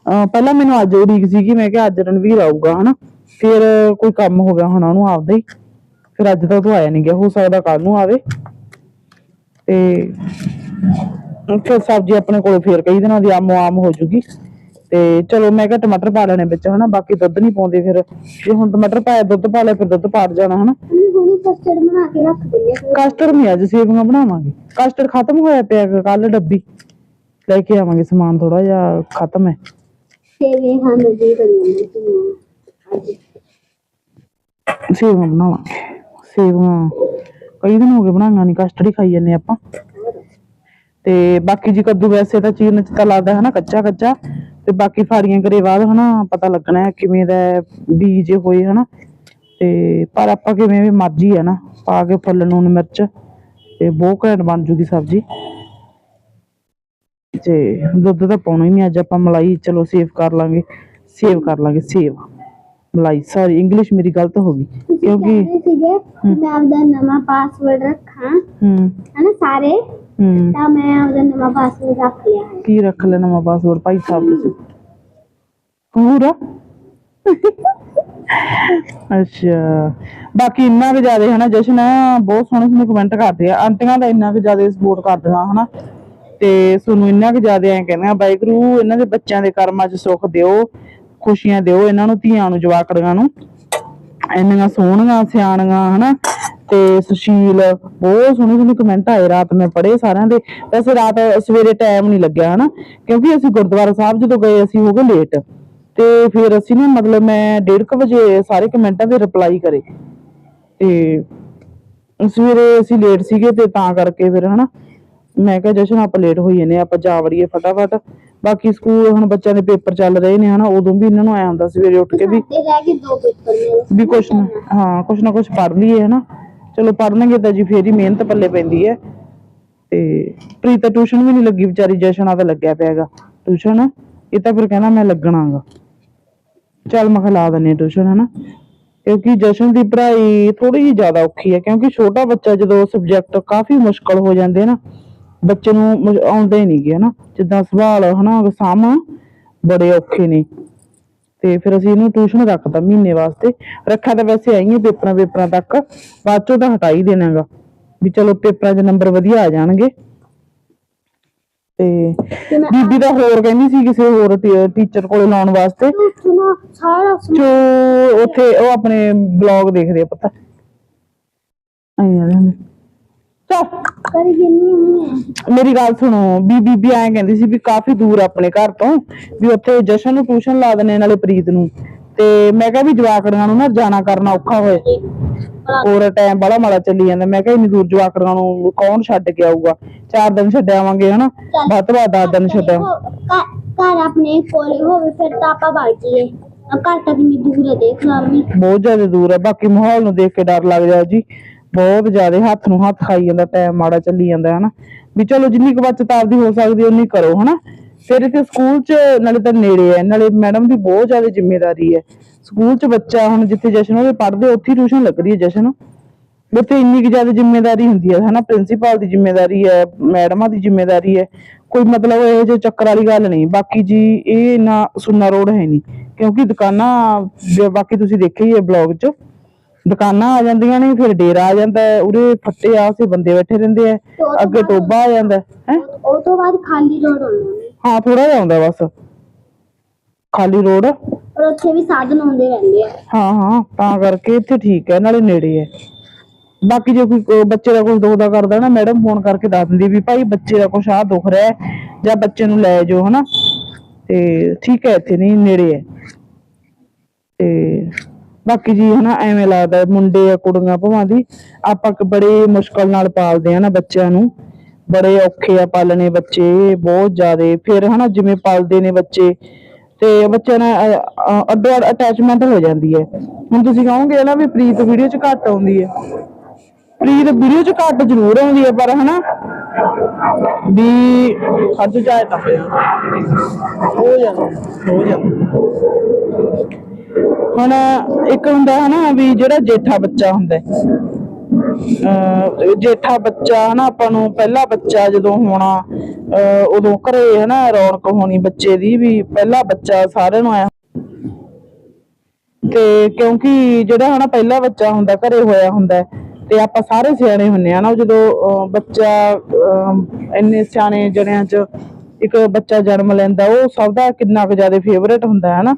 ਪਹਿਲਾਂ ਮੈਨੂੰ ਅੱਜ ਉਡੀਕ ਸੀ ਕਿ ਮੈਂ ਕਿਹਾ ਅੱਜ ਰਣਵੀਰ ਆਊਗਾ, ਹਨਾ? ਫਿਰ ਕੋਈ ਕੰਮ ਹੋ ਗਿਆ ਹੋਣਾ ਉਹਨੂੰ ਆਪਦਾ ਹੀ। ਫਿਰ ਅੱਜ ਤੱਕ ਉਹ ਆਇਆ ਨਹੀਂ ਗਿਆ, ਹੋ ਸਕਦਾ ਕੱਲ ਨੂੰ ਆਵੇ। ਤੇ ਫਿਰ ਸਬਜ਼ੀ ਆਪਣੇ ਕੋਲ ਫੇਰ ਕਈ ਦਿਨਾਂ ਦੀ ਆਮੋ ਆਮ ਹੋ ਜੂਗੀ। ਤੇ ਚਲੋ ਮੈਂ ਕਿਹਾ ਟਮਾਟਰ ਪਾ ਲੈਣੇ ਵਿੱਚ ਹਨਾ? ਬਾਕੀ ਦੁੱਧ ਨਹੀਂ ਪਾਉਂਦੇ ਫਿਰ। ਜੇ ਹੁਣ ਟਮਾਟਰ ਪਾਇਆ ਦੁੱਧ ਪਾ ਲਿਆ ਫਿਰ ਦੁੱਧ ਪਾੜ ਜਾਣਾ ਹਨਾ? ਹੁਣੀ ਕਸਟਰਡ ਬਣਾ ਕੇ ਰੱਖ ਦਿੰਦੇ ਆ ਕਸਟਰਡ ਨਹੀਂ ਅੱਜ ਸੇਵੀਆਂ ਬਣਾਵਾਂਗੇ। ਕਸਟਰਡ ਖਤਮ ਹੋਇਆ ਪਿਆ ਕੱਲ ਡੱਬੀ। ਲੈ ਕੇ ਆਵਾਂਗੇ ਸਮਾਨ ਥੋੜਾ ਜਿਹਾ ਖਤਮ ਹੈ। ਸੇਵੇ ਖਾਣ ਨੂੰ ਜੀ ਅੱਜ ਸੇਵੀਆਂ ਬਣਾਵਾਂਗੇ। ਸੇਵੀਆਂ ਕਈ ਦਿਨ ਹੋ ਗਏ ਬਣਾਈਆਂ ਨਹੀਂ ਕਸਟਰਡ ਹੀ ਖਾਈ ਜਾਂਦੇ ਆਪਾਂ। ਤੇ ਬਾਕੀ ਜੀ ਕੱਦੂ ਵੈਸੇ ਤਾਂ ਚੀਰਨ ਚ ਤਾਂ ਲੱਗਦਾ ਹੈ ਨਾ ਕੱਚਾ ਕੱਚਾ ਤੇ ਬਾਕੀ ਫਾੜੀਆਂ ਕਰੇ ਬਾਅਦ ਹਨਾ ਪਤਾ ਲੱਗਣਾ ਹੈ ਕਿਵੇਂ ਦਾ ਬੀਜ ਹੋਏ ਹਨਾ। ਤੇ ਪਰ ਆਪਾਂ ਕਿਵੇਂ ਵੀ ਮਰਜ਼ੀ ਹੈ ਨਾ ਪਾ ਕੇ ਫੁੱਲ ਨੂਨ ਮਿਰਚ ਤੇ ਬਹੁਤ ਘੈਂਟ ਬਣ ਜੂਗੀ ਸਬਜ਼ੀ। ਤੇ ਦੁੱਧ ਤਾਂ ਪਾਉਣਾ ਹੀ ਨਹੀਂ ਅੱਜ ਆਪਾਂ ਮਲਾਈ ਚਲੋ ਸੇਵ ਕਰ ਲਾਂਗੇ ਸੇਵ ਕਰ ਲਾਂਗੇ ਸੇਵ। ਮਲਾਈ ਸੌਰੀ ਇੰਗਲਿਸ਼ ਮੇਰੀ ਗਲਤ ਹੋ ਗਈ ਕਿਉਂਕਿ ਮੈਂ ਆਪਦਾ ਨਵਾਂ ਪਾਸਵਰਡ ਰੱਖਾਂ ਹੂੰ। ਹਨਾ ਸਾਰੇ ਹੂੰ। ਤਾਂ ਮੈਂ ਆਪਦਾ ਨਵਾਂ ਪਾਸਵਰਡ ਰੱਖ ਲਿਆ ਹੈ। ਕੀ ਰੱਖ ਲੈਣਾ ਨਵਾਂ ਪਾਸਵਰਡ ਭਾਈ ਸਾਹਿਬ ਤੁਸੀਂ। ਪੂਰਾ? ਅੱਛਾ। ਬਾਕੀ ਇੰਨਾ ਕੁ ਜ਼ਿਆਦਾ ਹਨਾ ਜਸ਼ਨ ਬਹੁਤ ਸੋਹਣੇ ਸੋਹਣੇ ਕਮੈਂਟ ਕਰਦੇ ਆ। ਆਂਟੀਆਂ ਦਾ ਇੰਨਾ ਕੁ ਜ਼ਿਆਦਾ ਸਪੋਰਟ ਕਰਦੀਆਂ ਹਨਾ। ਤੇ ਤੁਹਾਨੂੰ ਇੰਨਾ ਕੁ ਜ਼ਿਆਦਾ ਐ ਕਹਿੰਦੇ ਆ ਵਾਹਿਗੁਰੂ ਇਹਨਾਂ ਦੇ ਬੱਚਿਆਂ ਦੇ ਕਰਮਾਂ 'ਚ ਸੁੱਖ ਦਿਓ ਖੁਸ਼ੀਆਂ ਦਿਓ ਇਹਨਾਂ ਨੂੰ ਧੀਆਂ ਨੂੰ ਜਵਾਕੜੀਆਂ ਨੂੰ। ਇੰਨੀਆਂ ਸੋਹਣੀਆਂ ਸਿਆਣੀਆਂ ਹਨਾ। ਤੇ ਸੁਸ਼ੀਲ ਬਹੁਤ ਸੋਹਣੇ ਸੋਹਣੇ ਕਮੈਂਟ ਆਏ ਰਾਤ ਮੈਂ ਪੜ੍ਹੇ ਸਾਰਿਆਂ ਦੇ। ਵੈਸੇ ਰਾਤ ਸਵੇਰੇ ਟਾਈਮ ਨਹੀਂ ਲੱਗਿਆ ਹਨਾ ਕਿਉਂਕਿ ਅਸੀਂ ਗੁਰਦੁਆਰਾ ਸਾਹਿਬ ਜਦੋਂ ਗਏ ਅਸੀਂ ਹੋ ਗਏ ਲੇਟ ਤੇ ਫਿਰ ਅਸੀਂ ਨਾ ਮਤਲਬ ਮੈਂ 1:30 ਵਜੇ ਸਾਰੇ ਕਮੈਂਟਾਂ ਦੇ ਰਿਪਲਾਈ ਕਰੇ। ਤੇ ਸਵੇਰੇ ਅਸੀਂ ਲੇਟ ਸੀਗੇ ਤੇ ਤਾਂ ਕਰਕੇ ਫਿਰ ਹਨਾ ਮੈਂ ਕਿਹਾ ਜਸ਼ਨ ਆਪਾਂ ਲੇਟ ਹੋਈ ਹਾਂ, ਆਪਾਂ ਜਾ ਵੜੀਏ ਫਟਾਫਟ। ਬਾਕੀ ਸਕੂਲ ਹੁਣ ਬੱਚਿਆਂ ਦੇ ਪੇਪਰ ਚੱਲ ਰਹੇ ਨੇ ਹਨਾ ਉਦੋਂ ਵੀ ਇਹਨਾਂ ਨੂੰ ਆਇਆ ਹੁੰਦਾ ਸਵੇਰੇ ਉੱਠ ਕੇ ਵੀ। ਵੀ ਕੁਛ ਨਾ ਹਾਂ ਕੁਛ ਨਾ ਕੁਛ ਪੜ੍ਹ ਲਈਏ ਹਨਾ। ਚਲੋ ਪੜ੍ਹਨਗੇ ਤਾਂ ਜੀ, ਫੇਰ ਹੀ ਮਿਹਨਤ ਪੱਲੇ ਪੈਂਦੀ ਹੈ। ਤੇ ਪ੍ਰੀਤਾ, ਟਿਊਸ਼ਨ ਵੀ ਨਹੀਂ ਲੱਗੀ ਵਿਚਾਰੀ, ਜਸ਼ਨਾ ਤਾਂ ਲੱਗਿਆ ਪਿਆਗਾ ਟਿਊਸ਼ਨ, ਇਹ ਤਾਂ ਫਿਰ ਕਹਿੰਦਾ ਮੈਂ ਲੱਗਣਾਗਾ ਚੱਲ ਮੈਂ ਖਿਲਾ ਦਿੰਨੀ ਟਿਊਸ਼ਨ, ਹਨਾ। ਕਿਉਂਕਿ ਜਸ਼ਨ ਦੀ ਪੜ੍ਹਾਈ ਥੋੜੀ ਜਿਹੀ ਜ਼ਿਆਦਾ ਔਖੀ ਹੈ, ਕਿਉਂਕਿ ਛੋਟਾ ਬੱਚਾ ਜਦੋਂ ਸਬਜੈਕਟ ਕਾਫੀ ਮੁਸ਼ਕਲ ਹੋ ਜਾਂਦੇ ਨਾ, ਬੱਚੇ ਨੂੰ ਆਉਂਦੇ ਹੀ ਨਹੀਂਗੇ ਹਨਾ। ਜਿੱਦਾਂ ਸਵਾਲ, ਹਨਾ ਸਾਮ ਬੜੇ ਔਖੇ ਨੇ। ਤੇ ਫਿਰ ਅਸੀਂ ਇਹਨੂੰ ਟਿਊਸ਼ਨ ਰੱਖਤਾ ਮਹੀਨੇ ਵਾਸਤੇ। ਰੱਖਿਆ ਤਾਂ ਵੈਸੇ ਆਈਏ ਪੇਪਰਾਂ ਪੇਪਰਾਂ ਤੱਕ ਬਾਅਦ ਚੋਂ ਤਾਂ ਹਟਾ ਹੀ ਦੇਣਾਗਾ। ਵੀ ਚਲੋ ਪੇਪਰਾਂ 'ਚ ਨੰਬਰ ਵਧੀਆ ਆ ਜਾਣਗੇ। ਤੇ ਬੀਬੀ ਦਾ ਹੋਰ ਕਹਿੰਦੀ ਸੀ ਕਿਸੇ ਹੋਰ ਟੀਚਰ ਕੋਲੇ ਲਾਉਣ ਵਾਸਤੇ। ਸਾਰਾ ਜੋ ਉੱਥੇ ਉਹ ਆਪਣੇ ਬਲੌਗ ਦੇਖਦੇ ਆ ਪਤਾ। ਆਈਆਂ ਨਹੀਂ ਹੈ ਮੇਰੀ ਗੱਲ ਸੁਣੋ ਵੀ ਬੀਬੀ ਐਂ ਕਹਿੰਦੀ ਸੀ ਵੀ ਕਾਫੀ ਦੂਰ ਆਪਣੇ ਘਰ ਤੋਂ ਵੀ ਉੱਥੇ ਜਸ਼ਨ ਨੂੰ ਟਿਊਸ਼ਨ ਲਾ ਦਨੇ ਨਾਲੇ ਪ੍ਰੀਤ ਨੂੰ। ਤੇ ਮੈਂ ਕਿਹਾ ਵੀ ਜਵਾਕੜੀਆਂ ਨੂੰ ਨਾ ਜਾਣਾ ਕਰਨਾ ਔਖਾ ਹੋਏ। ਹੋਰ ਟਾਈਮ ਬੜਾ ਮਾੜਾ ਚੱਲੀ ਜਾਂਦਾ। ਮੈਂ ਕਿਹਾ ਇੰਨੀ ਦੂਰ ਜਵਾਕੜੀਆਂ ਨੂੰ ਕੌਣ ਛੱਡ ਕੇ ਆਊਗਾ? ਚਾਰ ਦਿਨ ਛੱਡ ਆਵਾਂਗੇ ਹਨਾ? ਵੱਧ ਤੋਂ ਵੱਧ 10 ਦਿਨ ਛੱਡ। ਘਰ- ਆਪਣੇ ਕੋਲੇ ਹੋਵੇ ਫਿਰ ਤਾਂ ਆਪਾਂ ਜਾਈਏ। ਆ ਘਰ ਤਾਂ ਕਿੰਨੀ ਦੂਰ ਹੈ ਦੇਖ ਲਾ ਬਹੁਤ ਜ਼ਿਆਦਾ ਦੂਰ ਹੈ ਬਾਕੀ ਮਾਹੌਲ ਨੂੰ ਦੇਖ ਕੇ ਡਰ ਲੱਗ ਜਾ ਜੀ। ਬਹੁਤ ਜ਼ਿਆਦਾ ਹੱਥ ਨੂੰ ਹੱਥ ਖਾਈ ਜਾਂਦਾ ਟਾਈਮ ਮਾੜਾ ਚੱਲੀ ਜਾਂਦਾ, ਹਨਾ। ਵੀ ਚਲੋ ਜਿੰਨੀ ਕੁ ਬੱਚਤ ਆਪਦੀ ਹੋ ਸਕਦੀ ਉਨੀ ਕਰੋ, ਹਨਾ। ਫਿਰ ਇੱਥੇ ਸਕੂਲ 'ਚ ਨਾਲੇ ਤਾਂ ਨੇੜੇ ਹੈ ਨਾਲੇ ਮੈਡਮ ਦੀ ਬਹੁਤ ਜ਼ਿਆਦਾ ਜ਼ਿੰਮੇਵਾਰੀ ਹੈ ਸਕੂਲ 'ਚ ਬੱਚਾ ਹੁਣ ਜਿੱਥੇ ਜਸ਼ਨ ਉਹਦੇ ਪੜ੍ਹਦੇ, ਉੱਥੇ ਟਿਊਸ਼ਨ ਲੱਗਦੀ ਹੈ ਜਸ਼ਨ। ਉੱਥੇ ਇੰਨੀ ਕੁ ਜ਼ਿਆਦਾ ਜ਼ਿੰਮੇਵਾਰੀ ਹੁੰਦੀ ਹੈ ਹਨਾ। ਪ੍ਰਿੰਸੀਪਲ ਦੀ ਜ਼ਿੰਮੇਵਾਰੀ ਹੈ ਮੈਡਮਾਂ ਦੀ ਜ਼ਿੰਮੇਵਾਰੀ ਹੈ ਕੋਈ ਮਤਲਬ ਇਹ ਜੇ ਚੱਕਰ ਵਾਲੀ ਗੱਲ ਨਹੀਂ, ਬਾਕੀ ਜੀ ਇਹ ਇੰਨਾ ਸੁੰਨਾ ਰੋਡ ਹੈ ਨਹੀਂ। ਕਿਉਂਕਿ ਦੁਕਾਨਾਂ ਬਾਕੀ ਤੁਸੀਂ ਦੇਖਿਆ ਹੀ ਹੈ ਬਲੌਗ 'ਚ ਦੁਕਾਨਾਂ ਆ ਜਾਂਦੀਆਂ ਨੇ ਫਿਰ ਡੇਰਾ ਆ ਜਾਂਦਾ ਉਰੇ ਫੱਟੇ ਆਸੇ ਬੰਦੇ ਬੈਠੇ ਰਹਿੰਦੇ ਆ ਅੱਗੇ ਟੋਬਾ ਆ ਜਾਂਦਾ ਹੈ? ਉਹ ਤੋਂ ਬਾਅਦ ਖਾਲੀ ਰੋਡ ਆਉਂਦਾ ਹਾਂ ਥੋੜਾ ਜਿਹਾ ਆਉਂਦਾ ਬਸ। ਖਾਲੀ ਰੋਡ? ਔਰ ਉੱਥੇ ਵੀ ਸਾਧਨ ਆਉਂਦੇ ਰਹਿੰਦੇ ਆ। ਹਾਂ ਹਾਂ ਤਾਂ ਕਰਕੇ ਇੱਥੇ ਠੀਕ ਹੈ ਨਾਲੇ ਨੇੜੇ ਹੈ ਬਾਕੀ ਜੇ ਕੋਈ ਬੱਚੇ ਦਾ ਕੁਝ ਦੁਖਦਾ ਕਰਦਾ ਨਾ ਮੈਡਮ ਫੋਨ ਕਰਕੇ ਦੱਸ ਦਿੰਦੀ ਵੀ ਭਾਈ ਬੱਚੇ ਦਾ ਕੁਛ ਆ ਦੁਖ ਰਿਹਾ ਹੈ ਜਾਂ ਬੱਚੇ ਨੂੰ ਲੈ ਜਾਓ ਹਨਾ? ਤੇ ਠੀਕ ਹੈ ਇੱਥੇ ਨਹੀਂ ਨੇੜੇ ਹੈ। ਤੇ ਬਾਕੀ ਜੀ ਹਨਾ, ਐਵੇਂ ਲੱਗਦਾ ਮੁੰਡੇ ਆ ਕੁੜੀਆਂ ਭਵਾਂ ਦੀ, ਆਪਾਂ ਬੜੇ ਮੁਸ਼ਕਲ ਨਾਲ ਪਾਲਦੇ ਆ ਨਾ ਬੱਚਿਆਂ ਨੂੰ। ਬੜੇ ਔਖੇ ਆ ਪਾਲਣੇ ਬੱਚੇ, ਬਹੁਤ ਜ਼ਿਆਦੇ। ਫਿਰ ਹਨਾ, ਜਿਵੇਂ ਪਾਲਦੇ ਨੇ ਬੱਚੇ, ਤੇ ਬੱਚਿਆਂ ਨਾਲ ਅੱਡੋ ਅੱਡ ਅਟੈਚਮੈਂਟ ਹੋ ਜਾਂਦੀ ਹੈ। ਹੁਣ ਤੁਸੀਂ ਕਹੋਗੇ ਨਾ ਵੀ ਪ੍ਰੀਤ ਵੀਡੀਓ 'ਚ ਘੱਟ ਆਉਂਦੀ ਹੈ। ਪ੍ਰੀਤ ਵੀਡੀਓ 'ਚ ਘੱਟ ਜ਼ਰੂਰ ਆਉਂਦੀ ਹੈ, ਪਰ ਹਨਾ, ਵੀ ਅੱਜ ਜਾਏ ਤਾਂ ਪਿਆ ਹੋ ਜਾਂਦਾ ਹੋ ਜਾਂਦਾ। ਹੁਣ ਇੱਕ ਹੁੰਦਾ ਹਨਾ ਵੀ ਜਿਹੜਾ ਜੇਠਾ ਬੱਚਾ ਹੁੰਦਾ ਜੇਠਾ ਬੱਚਾ ਹਨਾ ਆਪਾਂ ਨੂੰ ਪਹਿਲਾ ਬੱਚਾ ਜਦੋਂ ਹੋਣਾ ਉਦੋਂ ਘਰੇ ਹਨਾ ਰੌਣਕ ਹੋਣੀ ਬੱਚੇ ਦੀ ਵੀ ਪਹਿਲਾ ਬੱਚਾ ਸਾਰਿਆਂ ਨੂੰ ਆਇਆ। ਤੇ ਕਿਉਂਕਿ ਜਿਹੜਾ ਹਨਾ ਪਹਿਲਾ ਬੱਚਾ ਹੁੰਦਾ ਘਰੇ ਹੋਇਆ ਹੁੰਦਾ ਤੇ ਆਪਾਂ ਸਾਰੇ ਸਿਆਣੇ ਹੁੰਨੇ ਆ ਨਾ ਜਦੋਂ ਬੱਚਾ ਇੰਨੇ ਸਿਆਣੇ ਜਣਿਆਂ ਚ ਇੱਕ ਬੱਚਾ ਜਨਮ ਲੈਂਦਾ, ਉਹ ਸਭ ਦਾ ਕਿੰਨਾ ਕੁ ਜ਼ਿਆਦਾ ਫੇਵਰੇਟ ਹੁੰਦਾ ਹੈ ਨਾ